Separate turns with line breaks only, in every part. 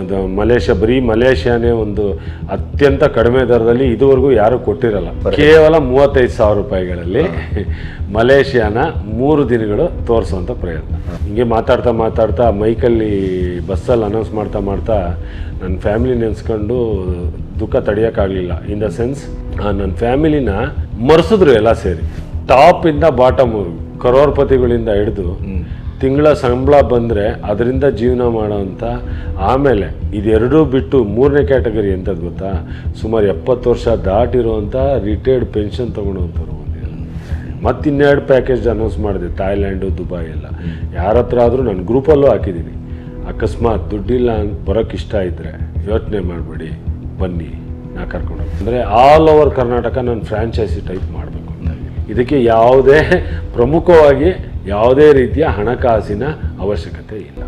ಅದು ಮಲೇಷ್ಯಾ ಬರೀ ಮಲೇಷ್ಯಾನೇ ಒಂದು ಅತ್ಯಂತ ಕಡಿಮೆ ದರದಲ್ಲಿ ಇದುವರೆಗೂ ಯಾರು ಕೊಟ್ಟಿರಲ್ಲ. ಕೇವಲ ಮೂವತ್ತೈದು ಸಾವಿರ ರೂಪಾಯಿಗಳಲ್ಲಿ ಮಲೇಷ್ಯಾನ ಮೂರು ದಿನಗಳು ತೋರಿಸುವಂಥ ಪ್ರಯತ್ನ. ಹಿಂಗೆ ಮಾತಾಡ್ತಾ ಮಾತಾಡ್ತಾ ಮೈಕಲ್ಲಿ ಬಸ್ಸಲ್ಲಿ ಅನೌನ್ಸ್ ಮಾಡ್ತಾ ಮಾಡ್ತಾ ನನ್ನ ಫ್ಯಾಮಿಲಿ ನೆನೆಸ್ಕೊಂಡು ದುಃಖ ತಡೆಯೋಕ್ಕಾಗಲಿಲ್ಲ. ಇನ್ ದ ಸೆನ್ಸ್ ನನ್ನ ಫ್ಯಾಮಿಲಿನ ಮರೆಸಿದ್ರು ಎಲ್ಲ ಸೇರಿ. ಟಾಪಿಂದ ಬಾಟಮ್ ಕರೋರ್ಪತಿಗಳಿಂದ ಹಿಡಿದು ತಿಂಗಳ ಸಂಬಳ ಬಂದರೆ ಅದರಿಂದ ಜೀವನ ಮಾಡೋವಂಥ ಆಮೇಲೆ ಇದೆರಡೂ ಬಿಟ್ಟು ಮೂರನೇ ಕ್ಯಾಟಗರಿ ಎಂಥದ್ದು ಗೊತ್ತಾ? ಸುಮಾರು ಎಪ್ಪತ್ತು ವರ್ಷ ದಾಟಿರುವಂಥ ರಿಟೈರ್ಡ್ ಪೆನ್ಷನ್ ತೊಗೊಳೋವಂಥವ್ರು ಮತ್ತು ಇನ್ನೆರಡು ಪ್ಯಾಕೇಜ್ ಅನೌನ್ಸ್ ಮಾಡಿದೆ ಥಾಯ್ಲ್ಯಾಂಡು ದುಬೈ ಎಲ್ಲ. ಯಾರ ಹತ್ರ ಆದರೂ ನಾನು ಗ್ರೂಪಲ್ಲೂ ಹಾಕಿದ್ದೀನಿ ಅಕಸ್ಮಾತ್ ದುಡ್ಡಿಲ್ಲ ಅಂತ ಬರೋಕ್ಕೆ ಇಷ್ಟ ಇದ್ದರೆ ಯೋಚನೆ ಮಾಡಬೇಡಿ, ಬನ್ನಿ, ನಾ ಕರ್ಕೊಂಡು ಅಂದರೆ ಆಲ್ ಓವರ್ ಕರ್ನಾಟಕ ನಾನು ಫ್ರ್ಯಾಂಚೈಸಿ ಟೈಪ್ ಮಾಡಬೇಕು. ಇದಕ್ಕೆ ಯಾವುದೇ ಪ್ರಮುಖವಾಗಿ ಯಾವುದೇ ರೀತಿಯ ಹಣಕಾಸಿನ ಅವಶ್ಯಕತೆ ಇಲ್ಲ.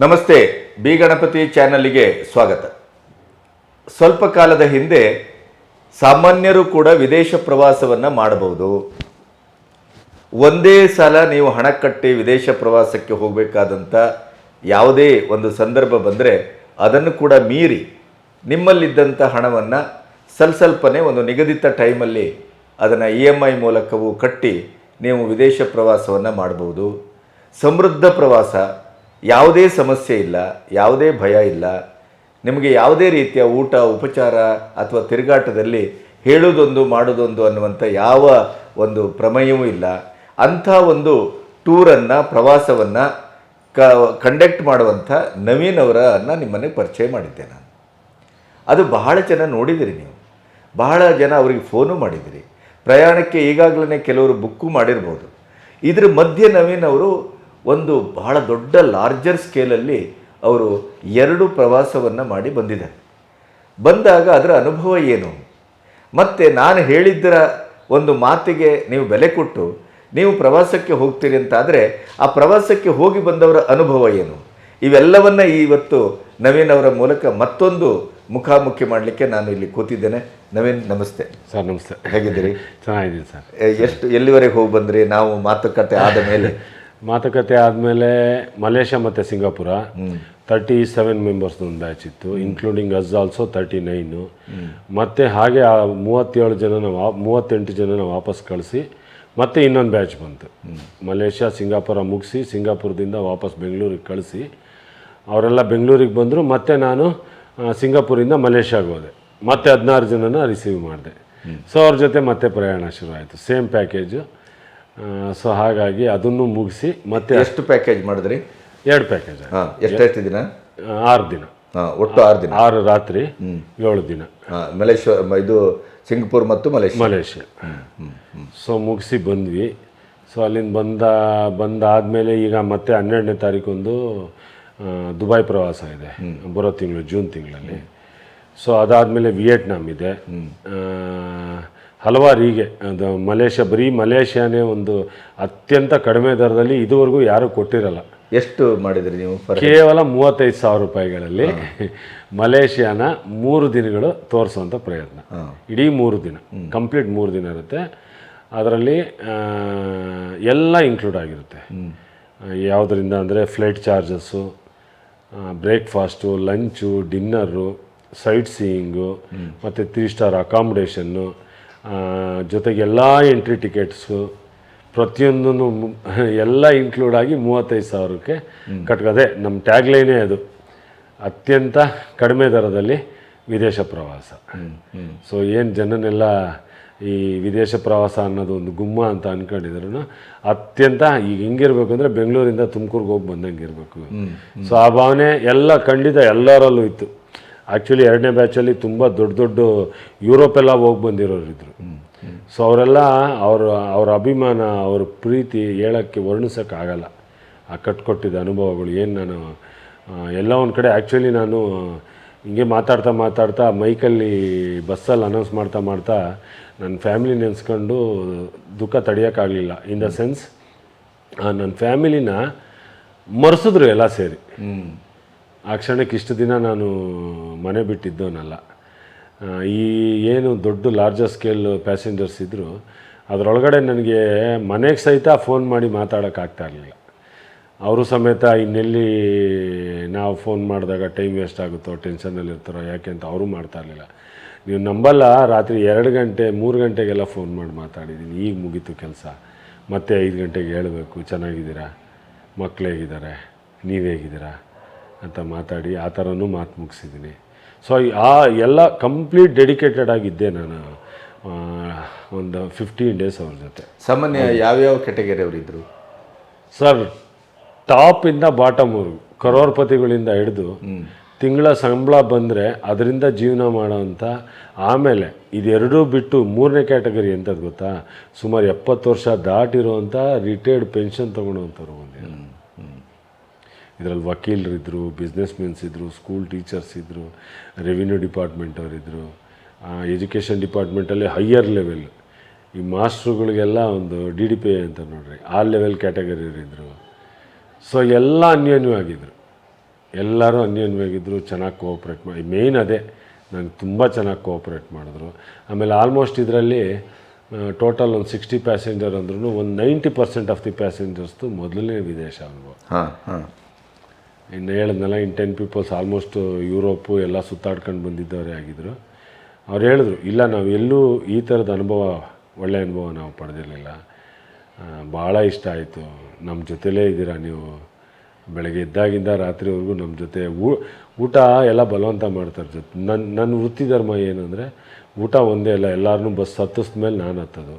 ನಮಸ್ತೆ ಬಿ ಗಣಪತಿ ಚಾನಲ್ಗೆ ಸ್ವಾಗತ. ಸ್ವಲ್ಪ ಕಾಲದ ಹಿಂದೆ ಸಾಮಾನ್ಯರು ಕೂಡ ವಿದೇಶ ಪ್ರವಾಸವನ್ನು ಮಾಡಬಹುದು. ಒಂದೇ ಸಲ ನೀವು ಹಣ ಕಟ್ಟಿ ವಿದೇಶ ಪ್ರವಾಸಕ್ಕೆ ಹೋಗಬೇಕಾದಂಥ ಯಾವುದೇ ಒಂದು ಸಂದರ್ಭ ಬಂದರೆ ಅದನ್ನು ಕೂಡ ಮೀರಿ ನಿಮ್ಮಲ್ಲಿದ್ದಂಥ ಹಣವನ್ನು ಸ್ವಲ್ಪ ಸ್ವಲ್ಪನೇ ಒಂದು ನಿಗದಿತ ಟೈಮಲ್ಲಿ ಅದನ್ನು ಇ ಎಂ ಐ ಮೂಲಕವೂ ಕಟ್ಟಿ ನೀವು ವಿದೇಶ ಪ್ರವಾಸವನ್ನು ಮಾಡಬಹುದು. ಸಮೃದ್ಧ ಪ್ರವಾಸ, ಯಾವುದೇ ಸಮಸ್ಯೆ ಇಲ್ಲ, ಯಾವುದೇ ಭಯ ಇಲ್ಲ. ನಿಮಗೆ ಯಾವುದೇ ರೀತಿಯ ಊಟ, ಉಪಚಾರ ಅಥವಾ ತಿರುಗಾಟದಲ್ಲಿ ಹೇಳೋದೊಂದು, ಮಾಡೋದೊಂದು ಅನ್ನುವಂಥ ಯಾವ ಒಂದು ಪ್ರಮೇಯವೂ ಇಲ್ಲ. ಅಂಥ ಒಂದು ಟೂರನ್ನು, ಪ್ರವಾಸವನ್ನು ಕ ಕಂಡಕ್ಟ್ ಮಾಡುವಂಥ ನವೀನ್ ಅವರನ್ನು ನಿಮ್ಮನ್ನು ಪರಿಚಯ ಮಾಡಿದ್ದೆ ನಾನು. ಅದು ಬಹಳ ಜನ ನೋಡಿದಿರಿ ನೀವು. ಬಹಳ ಜನ ಅವರಿಗೆ ಫೋನು ಮಾಡಿದಿರಿ. ಪ್ರಯಾಣಕ್ಕೆ ಈಗಾಗಲೇ ಕೆಲವರು ಬುಕ್ಕು ಮಾಡಿರ್ಬೋದು. ಇದ್ರ ಮಧ್ಯೆ ನವೀನ್ ಅವರು ಒಂದು ಬಹಳ ದೊಡ್ಡ ಲಾರ್ಜರ್ ಸ್ಕೇಲಲ್ಲಿ ಅವರು ಎರಡು ಪ್ರವಾಸವನ್ನು ಮಾಡಿ ಬಂದಿದ್ದಾರೆ. ಬಂದಾಗ ಅದರ ಅನುಭವ ಏನು? ಮತ್ತು ನಾನು ಹೇಳಿದ್ದರ ಒಂದು ಮಾತಿಗೆ ನೀವು ಬೆಲೆ ಕೊಟ್ಟು ನೀವು ಪ್ರವಾಸಕ್ಕೆ ಹೋಗ್ತೀರಿ ಅಂತಾದರೆ ಆ ಪ್ರವಾಸಕ್ಕೆ ಹೋಗಿ ಬಂದವರ ಅನುಭವ ಏನು? ಇವೆಲ್ಲವನ್ನು ಇವತ್ತು ನವೀನ್ ಅವರ ಮೂಲಕ ಮತ್ತೊಂದು ಮುಖಾಮುಖಿ ಮಾಡಲಿಕ್ಕೆ ನಾನು ಇಲ್ಲಿ ಕೂತಿದ್ದೇನೆ. ನವೀನ್ ನಮಸ್ತೆ.
ಸರ್ ನಮಸ್ತೆ.
ಹೇಗಿದ್ದೀರಿ?
ಚೆನ್ನಾಗಿದ್ದೀನಿ ಸರ್.
ಎಷ್ಟು ಎಲ್ಲಿವರೆಗೆ ಹೋಗಿ ಬಂದ್ರಿ? ನಾವು ಮಾತುಕತೆ ಆದ ಮೇಲೆ
ಮಾತುಕತೆ ಆದಮೇಲೆ ಮಲೇಷ್ಯಾ ಮತ್ತು ಸಿಂಗಾಪುರ. ತರ್ಟಿ ಸೆವೆನ್ ಮೆಂಬರ್ಸ್ ಒಂದು ಬ್ಯಾಚ್ ಇತ್ತು including us also thirty nine ಮತ್ತು ಹಾಗೆ ಆ ಮೂವತ್ತೇಳು ಜನನ ವಾ ಮೂವತ್ತೆಂಟು ಜನನ ವಾಪಸ್ ಕಳಿಸಿ ಮತ್ತೆ ಇನ್ನೊಂದು ಬ್ಯಾಚ್ ಬಂತು. ಮಲೇಷ್ಯಾ ಸಿಂಗಾಪುರ ಮುಗಿಸಿ ಸಿಂಗಾಪುರದಿಂದ ವಾಪಸ್ ಬೆಂಗಳೂರಿಗೆ ಕಳಿಸಿ ಅವರೆಲ್ಲ ಬೆಂಗಳೂರಿಗೆ ಬಂದರು ಮತ್ತೆ ನಾನು ಸಿಂಗಾಪುರಿಂದ ಮಲೇಷ್ಯಾಗೆ ಹೋದೆ. ಮತ್ತೆ ಹದಿನಾರು ಜನನ ರಿಸೀವ್ ಮಾಡಿದೆ. ಸೊ ಅವ್ರ ಜೊತೆ ಮತ್ತೆ ಪ್ರಯಾಣ ಶುರು ಆಯಿತು. ಸೇಮ್ ಪ್ಯಾಕೇಜು ಸೊ ಹಾಗಾಗಿ ಅದನ್ನು ಮುಗಿಸಿ ಮತ್ತೆ
ಎಷ್ಟು ಪ್ಯಾಕೇಜ್ ಮಾಡಿದ್ರಿ?
ಎರಡು ಪ್ಯಾಕೇಜ್
ಹಾಂ ಎಷ್ಟೆಷ್ಟು ದಿನ?
ಆರು ದಿನ.
ಹಾಂ ಒಟ್ಟು ಆರು ದಿನ.
ಆರು ರಾತ್ರಿ ಏಳು ದಿನ.
ಮಲೇಷ್ಯಾ ಮಲೇಶ್ವರ ಇದು ಸಿಂಗಪುರ್ ಮತ್ತು ಮಲೇಷ್ಯಾ?
ಮಲೇಷ್ಯಾ. ಸೊ ಮುಗಿಸಿ ಬಂದ್ವಿ. ಸೊ ಅಲ್ಲಿಂದ ಬಂದ ಬಂದಾದಮೇಲೆ ಈಗ ಮತ್ತೆ ಹನ್ನೆರಡನೇ ತಾರೀಕೊಂದು ದುಬೈ ಪ್ರವಾಸ ಇದೆ. ಬರೋ ತಿಂಗಳು ಜೂನ್ ತಿಂಗಳಲ್ಲಿ. ಸೊ ಅದಾದಮೇಲೆ ವಿಯೆಟ್ನಾಮ್ ಇದೆ. ಹಲವಾರು ಹೀಗೆ ಅದು ಮಲೇಷ್ಯಾ ಬರೀ ಮಲೇಷ್ಯಾನೇ ಒಂದು ಅತ್ಯಂತ ಕಡಿಮೆ ದರದಲ್ಲಿ ಇದುವರೆಗೂ ಯಾರೂ ಕೊಟ್ಟಿರಲ್ಲ.
ಎಷ್ಟು ಮಾಡಿದ್ರಿ ನೀವು
ಕೇವಲ ಮೂವತ್ತೈದು ಸಾವಿರ ರೂಪಾಯಿಗಳಲ್ಲಿ ಮಲೇಷ್ಯಾನ ಮೂರು ದಿನಗಳು ತೋರಿಸುವಂಥ ಪ್ರಯತ್ನ. ಇಡೀ ಮೂರು ದಿನ ಕಂಪ್ಲೀಟ್ ಮೂರು ದಿನ ಇರುತ್ತೆ. ಅದರಲ್ಲಿ ಎಲ್ಲ ಇನ್ಕ್ಲೂಡ್ ಆಗಿರುತ್ತೆ. ಯಾವುದರಿಂದ ಅಂದರೆ flight charges breakfast lunch dinner sightseeing ಮತ್ತು ತ್ರೀ ಸ್ಟಾರ್ ಅಕಾಮಿಡೇಷನ್ನು ಜೊತೆಗೆ ಎಲ್ಲ ಎಂಟ್ರಿ ಟಿಕೆಟ್ಸು ಪ್ರತಿಯೊಂದೂ ಎಲ್ಲ ಇನ್ಕ್ಲೂಡ್ ಆಗಿ ಮೂವತ್ತೈದು ಸಾವಿರಕ್ಕೆ ಕಟ್ಕೋದೆ ನಮ್ಮ ಟ್ಯಾಗ್ಲೈನೇ ಅದು. ಅತ್ಯಂತ ಕಡಿಮೆ ದರದಲ್ಲಿ ವಿದೇಶ ಪ್ರವಾಸ. ಸೊ ಏನು ಜನನೆಲ್ಲ ಈ ವಿದೇಶ ಪ್ರವಾಸ ಅನ್ನೋದು ಒಂದು ಗುಮ್ಮ ಅಂತ ಅನ್ಕೊಂಡಿದ್ರು ಅತ್ಯಂತ ಈಗ ಹೆಂಗಿರ್ಬೇಕು ಅಂದರೆ ಬೆಂಗಳೂರಿಂದ ತುಮಕೂರಿಗೆ ಹೋಗಿ ಬಂದಂಗೆ ಇರಬೇಕು. ಸೊ ಆ ಭಾವನೆ ಎಲ್ಲ ಖಂಡಿತ ಎಲ್ಲರಲ್ಲೂ ಇತ್ತು. ಆ್ಯಕ್ಚುಲಿ ಎರಡನೇ ಬ್ಯಾಚಲ್ಲಿ ತುಂಬ ದೊಡ್ಡ ದೊಡ್ಡ ಯುರೋಪೆಲ್ಲ ಹೋಗಿ ಬಂದಿರೋರು ಇದ್ರು. ಸೊ ಅವರೆಲ್ಲ ಅವ್ರ ಅವ್ರ ಅಭಿಮಾನ, ಅವ್ರ ಪ್ರೀತಿ ಹೇಳೋಕ್ಕೆ ವರ್ಣಿಸೋಕ್ಕಾಗಲ್ಲ ಆ ಕಟ್ಕೊಟ್ಟಿದ್ದ ಅನುಭವಗಳು, ಏನು ನಾನು ಎಲ್ಲ ಒಂದು ಕಡೆ ಆ್ಯಕ್ಚುಲಿ ನಾನು, ಹಿಂಗೆ ಮಾತಾಡ್ತಾ ಮಾತಾಡ್ತಾ ಮೈಕಲ್ಲಿ ಬಸ್ಸಲ್ಲಿ ಅನೌನ್ಸ್ ಮಾಡ್ತಾ ಮಾಡ್ತಾ ನನ್ನ ಫ್ಯಾಮಿಲಿ ನೆನೆಸ್ಕೊಂಡು ದುಃಖ ತಡೆಯೋಕ್ಕಾಗಲಿಲ್ಲ ಇನ್ ದ ಸೆನ್ಸ್ ನನ್ನ ಫ್ಯಾಮಿಲಿನ ಮರೆಸಿದ್ರು ಎಲ್ಲ ಸೇರಿ. ಆ ಕ್ಷಣಕ್ಕೆ ಇಷ್ಟು ದಿನ ನಾನು ಮನೆ ಬಿಟ್ಟಿದ್ದವನಲ್ಲ. ಈ ಏನು ದೊಡ್ಡ ಲಾರ್ಜರ್ ಸ್ಕೇಲ್ ಪ್ಯಾಸೆಂಜರ್ಸ್ ಇದ್ದರು ಅದರೊಳಗಡೆ ನನಗೆ ಮನೆಗೆ ಸಹಿತ ಫೋನ್ ಮಾಡಿ ಮಾತಾಡೋಕ್ಕಾಗ್ತಾ ಇರಲಿಲ್ಲ. ಅವರು ಸಮೇತ ಇನ್ನೆಲ್ಲಿ ನಾವು ಫೋನ್ ಮಾಡಿದಾಗ ಟೈಮ್ ವೇಸ್ಟ್ ಆಗುತ್ತೋ ಟೆನ್ಷನಲ್ಲಿ ಇರ್ತಾರೋ, ಯಾಕೆ ಅಂತ ಅವರು ಮಾಡ್ತಾ ಇರಲಿಲ್ಲ. ನೀವು ನಂಬಲ್ಲ, ರಾತ್ರಿ ಎರಡು ಗಂಟೆ, ಮೂರು ಗಂಟೆಗೆಲ್ಲ ಫೋನ್ ಮಾಡಿ ಮಾತಾಡಿದ್ದೀನಿ ಈಗ ಮುಗೀತು ಕೆಲಸ. ಮತ್ತೆ ಐದು ಗಂಟೆಗೆ ಹೇಳಬೇಕು, ಚೆನ್ನಾಗಿದ್ದೀರಾ? ಮಕ್ಕಳು ಹೇಗಿದ್ದಾರೆ? ನೀವು ಹೇಗಿದ್ದೀರಾ? ಅಂತ ಮಾತಾಡಿ ಆ ಥರನೂ ಮಾತು ಮುಗಿಸಿದ್ದೀನಿ. ಸೊ ಆ ಎಲ್ಲ ಕಂಪ್ಲೀಟ್ ಡೆಡಿಕೇಟೆಡ್ ಆಗಿದ್ದೆ ನಾನು. ಒಂದು ಫಿಫ್ಟೀನ್ ಡೇಸ್ ಅವ್ರ ಜೊತೆ.
ಸಾಮಾನ್ಯ ಯಾವ್ಯಾವ ಕೆಟಗರಿ ಅವರಿದ್ದರು
ಸರ್ ಟಾಪಿಂದ ಬಾಟಮ್ವರೆಗೂ ಕರೋರ್ಪತಿಗಳಿಂದ ಹಿಡಿದು ತಿಂಗಳ ಸಂಬಳ ಬಂದರೆ ಅದರಿಂದ ಜೀವನ ಮಾಡೋವಂಥ ಆಮೇಲೆ ಇದೆರಡೂ ಬಿಟ್ಟು ಮೂರನೇ ಕ್ಯಾಟಗರಿ ಎಂಥದ್ದು ಗೊತ್ತಾ? ಸುಮಾರು ಎಪ್ಪತ್ತು ವರ್ಷ ದಾಟಿರುವಂಥ ರಿಟೈರ್ಡ್ ಪೆನ್ಷನ್ ತೊಗೊಳೋವಂಥವ್ರು ಬಂದಿದ್ದಾರೆ ಇದರಲ್ಲಿ ವಕೀಲರಿದ್ದರು ಬಿಸ್ನೆಸ್ ಮೆನ್ಸ್ ಇದ್ದರು ಸ್ಕೂಲ್ ಟೀಚರ್ಸ್ ಇದ್ದರು ರೆವಿನ್ಯೂ ಡಿಪಾರ್ಟ್ಮೆಂಟ್ ಅವರಿದ್ದರು ಎಜುಕೇಷನ್ ಡಿಪಾರ್ಟ್ಮೆಂಟಲ್ಲಿ ಹೈಯರ್ ಲೆವೆಲ್ ಈ ಮಾಸ್ಟ್ರುಗಳಿಗೆಲ್ಲ ಒಂದು ಡಿ ಡಿ ಪಿ ಅಂತ ನೋಡ್ರಿ, ಆ ಲೆವೆಲ್ ಕ್ಯಾಟಗರಿಯವರಿದ್ದರು ಸೊ ಎಲ್ಲ ಅನ್ಯೋನ್ಯವಾಗಿದ್ದರು ಎಲ್ಲರೂ ಅನ್ಯೋನ್ಯವಾಗಿದ್ದರು ಚೆನ್ನಾಗಿ ಕೋಆಪ್ರೇಟ್ ಮಾಡಿ ಮೇಯ್ನ್ ಅದೇ. ನಂಗೆ ತುಂಬ ಚೆನ್ನಾಗಿ ಕೋಆಪ್ರೇಟ್ ಮಾಡಿದ್ರು. ಆಮೇಲೆ ಆಲ್ಮೋಸ್ಟ್ ಇದರಲ್ಲಿ ಟೋಟಲ್ ಒಂದು ಸಿಕ್ಸ್ಟಿ ಪ್ಯಾಸೆಂಜರ್ ಅಂದ್ರೂ ಒಂದು ನೈಂಟಿ ಪರ್ಸೆಂಟ್ ಆಫ್ ದಿ ಪ್ಯಾಸೆಂಜರ್ಸ್ದು ಮೊದಲನೇ ವಿದೇಶ ಅನುಭವ.
ಹಾಂ, ಹಾ.
ಇನ್ನು ಹೇಳಿದ್ನಲ್ಲ in ten peoples almost Europe ಎಲ್ಲ ಸುತ್ತಾಡ್ಕೊಂಡು ಬಂದಿದ್ದವರೇ ಆಗಿದ್ದರು ಅವ್ರು ಹೇಳಿದ್ರು, ಇಲ್ಲ, ನಾವು ಎಲ್ಲೂ ಈ ಥರದ ಅನುಭವ ಒಳ್ಳೆಯ ಅನುಭವ ನಾವು ಪಡೆದಿರಲಿಲ್ಲ. ಭಾಳ ಇಷ್ಟ ಆಯಿತು. ನಮ್ಮ ಜೊತೆಲೇ ಇದ್ದೀರಾ ನೀವು? ಬೆಳಗ್ಗೆ ಎದ್ದಾಗಿಂದ ರಾತ್ರಿವರೆಗೂ ನಮ್ಮ ಜೊತೆ ಊಟ ಎಲ್ಲ ಬಲವಂತ ಮಾಡ್ತಾರೆ ಜೊತೆ. ನನ್ನ ನನ್ನ ವೃತ್ತಿ ಧರ್ಮ ಏನಂದರೆ, ಊಟ ಒಂದೇ ಅಲ್ಲ ಎಲ್ಲರನ್ನೂ ಬಸ್ ಹತ್ತಿಸ್ದ ಮೇಲೆ ನಾನು ಹತ್ತೋದು.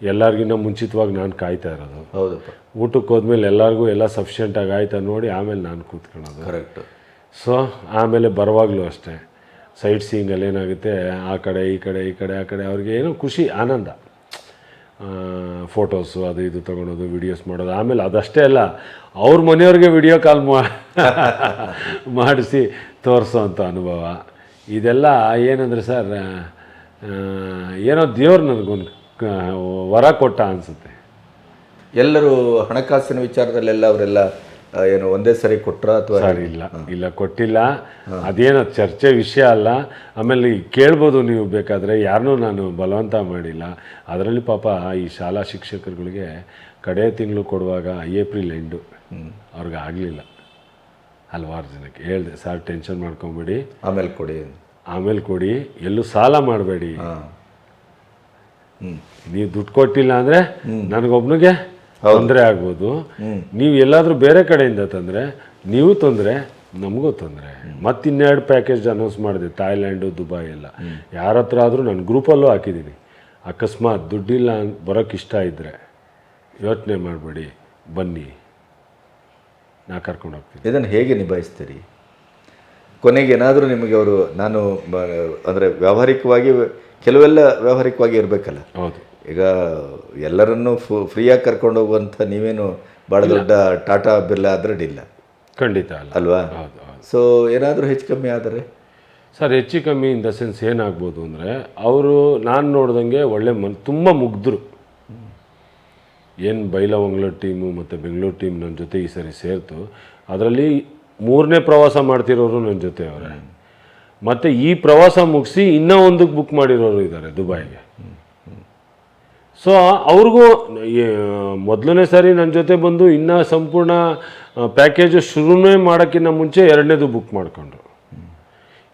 ಎಲ್ಲರಿಗಿನ್ನ ಮುಂಚಿತವಾಗಿ ನಾನು ಕಾಯ್ತಾ ಇರೋದು.
ಹೌದಪ್ಪ.
ಊಟಕ್ಕೆ ಹೋದ್ಮೇಲೆ ಎಲ್ಲರಿಗೂ ಎಲ್ಲ ಸಫಿಷಿಯೆಂಟಾಗಿ ಆಯ್ತಾ ನೋಡಿ ಆಮೇಲೆ ನಾನು ಕೂತ್ಕೊಳ್ಳೋದು.
ಕರೆಕ್ಟ್
ಸೊ ಆಮೇಲೆ ಬರುವಾಗಲೂ ಅಷ್ಟೇ. ಸೈಟ್ ಸೀಯಿಂಗಲ್ಲಿ ಏನಾಗುತ್ತೆ ಆ ಕಡೆ ಈ ಕಡೆ ಈ ಕಡೆ ಆ ಕಡೆ ಅವ್ರಿಗೆ ಏನೋ ಖುಷಿ ಆನಂದ. ಫೋಟೋಸು ಅದು ಇದು ತೊಗೊಳೋದು ವಿಡಿಯೋಸ್ ಮಾಡೋದು ಆಮೇಲೆ ಅದಷ್ಟೇ ಅಲ್ಲ ಅವ್ರ ಮನೆಯವ್ರಿಗೆ ವಿಡಿಯೋ ಕಾಲ್ ಮಾಡಿಸಿ ಮಾಡಿಸಿ ತೋರಿಸೋವಂಥ ಅನುಭವ. ಇದೆಲ್ಲ ಏನಂದರೆ ಸರ್ ಏನೋ ದೇವ್ರು ನನಗೊಂದು ವರ ಕೊಟ್ಟ ಅನಿಸುತ್ತೆ.
ಎಲ್ಲರೂ ಹಣಕಾಸಿನ ವಿಚಾರದಲ್ಲೆಲ್ಲ ಅವರೆಲ್ಲ ಏನು ಒಂದೇ ಸರಿ ಕೊಟ್ರ ಅಥವಾ?
ಸರ್ ಇಲ್ಲ. ಇಲ್ಲ ಕೊಟ್ಟಿಲ್ಲ. ಅದೇನು ಚರ್ಚೆ ವಿಷಯ ಅಲ್ಲ. ಆಮೇಲೆ ಕೇಳ್ಬೋದು ನೀವು ಬೇಕಾದರೆ ಯಾರನ್ನೂ ನಾನು ಬಲವಂತ ಮಾಡಿಲ್ಲ. ಅದರಲ್ಲಿ ಪಾಪ ಈ ಶಾಲಾ ಶಿಕ್ಷಕರುಗಳಿಗೆ ಕಡೆ ತಿಂಗಳು ಕೊಡುವಾಗ ಏಪ್ರಿಲ್ ಎಂಡು. ಅವ್ರಿಗೆ ಆಗಲಿಲ್ಲ. ಹಲವಾರು ಜನಕ್ಕೆ ಹೇಳಿದೆ ಸರ್ ಟೆನ್ಷನ್ ಮಾಡ್ಕೊಬೇಡಿ.
ಆಮೇಲೆ ಕೊಡಿ
ಆಮೇಲೆ ಕೊಡಿ ಎಲ್ಲೂ ಸಾಲ ಮಾಡಬೇಡಿ. ನೀವು ದುಡ್ಡು ಕೊಟ್ಟಿಲ್ಲ ಅಂದರೆ ನನಗೊಬ್ಬನಿಗೆ ತೊಂದರೆ ಆಗ್ಬೋದು. ನೀವು ಎಲ್ಲಾದರೂ ಬೇರೆ ಕಡೆಯಿಂದ ತಂದರೆ ನೀವು ತೊಂದರೆ ನಮಗೂ ತೊಂದರೆ. ಮತ್ತಿನ್ನೆರಡು ಪ್ಯಾಕೇಜ್ ಅನೌನ್ಸ್ ಮಾಡಿದೆ ಥಾಯ್ಲ್ಯಾಂಡು ದುಬೈ ಎಲ್ಲ. ಯಾರ ಹತ್ರ ಆದರೂ ನಾನು ಗ್ರೂಪಲ್ಲೂ ಹಾಕಿದ್ದೀನಿ ಅಕಸ್ಮಾತ್ ದುಡ್ಡಿಲ್ಲ ಬರೋಕ್ಕೆ ಇಷ್ಟ ಇದ್ದರೆ ಯೋಚನೆ ಮಾಡಬೇಡಿ ಬನ್ನಿ. ನಾ ಕರ್ಕೊಂಡು ಹೋಗ್ತೀನಿ.
ಇದನ್ನು ಹೇಗೆ ನಿಭಾಯಿಸ್ತೀರಿ? ಕೊನೆಗೆ ಏನಾದರೂ ನಿಮಗೆ ಅವರು ನಾನು ಅಂದರೆ ವ್ಯಾವಹಾರಿಕವಾಗಿ ಕೆಲವೆಲ್ಲ ವ್ಯಾವಹಾರಿಕವಾಗಿ ಇರಬೇಕಲ್ಲ.
ಹೌದು.
ಈಗ ಎಲ್ಲರನ್ನೂ ಫು ಫ್ರೀಯಾಗಿ ಕರ್ಕೊಂಡು ಹೋಗುವಂಥ ನೀವೇನು ಭಾಳ ದೊಡ್ಡ ಟಾಟಾ ಬಿರ್ಲಾ ಅದ್ರಡ್ಡಿಲ್ಲ
ಖಂಡಿತ ಅಲ್ಲ.
ಅಲ್ವಾ? ಸೊ ಏನಾದರೂ ಹೆಚ್ಚು ಕಮ್ಮಿ ಆದರೆ?
ಸರ್ ಹೆಚ್ಚು ಕಮ್ಮಿ ಇನ್ ದ ಸೆನ್ಸ್ ಏನಾಗ್ಬೋದು ಅಂದರೆ ಅವರು ನಾನು ನೋಡ್ದಂಗೆ ಒಳ್ಳೆ ಮನ್ ತುಂಬ ಮುಗ್ಧರು ಏನು ಬೈಲವಂಗ್ಲೂರು ಟೀಮು ಮತ್ತು ಬೆಂಗಳೂರು ಟೀಮ್ ನನ್ನ ಜೊತೆ ಈ ಸರಿ ಸೇರ್ತು ಅದರಲ್ಲಿ ಮೂರನೇ ಪ್ರವಾಸ ಮಾಡ್ತಿರೋರು ನನ್ನ ಜೊತೆ ಅವರೇ. ಮತ್ತು ಈ ಪ್ರವಾಸ ಮುಗಿಸಿ ಇನ್ನೂ ಒಂದಕ್ಕೆ ಬುಕ್ ಮಾಡಿರೋರು ಇದ್ದಾರೆ ದುಬೈಗೆ. ಸೊ ಅವ್ರಿಗೂ ಮೊದಲನೇ ಸಾರಿ ನನ್ನ ಜೊತೆ ಬಂದು ಇನ್ನೂ ಸಂಪೂರ್ಣ ಪ್ಯಾಕೇಜು ಶುರುನೇ ಮಾಡೋಕ್ಕಿಂತ ಮುಂಚೆ ಎರಡನೇದು ಬುಕ್ ಮಾಡಿಕೊಂಡ್ರು.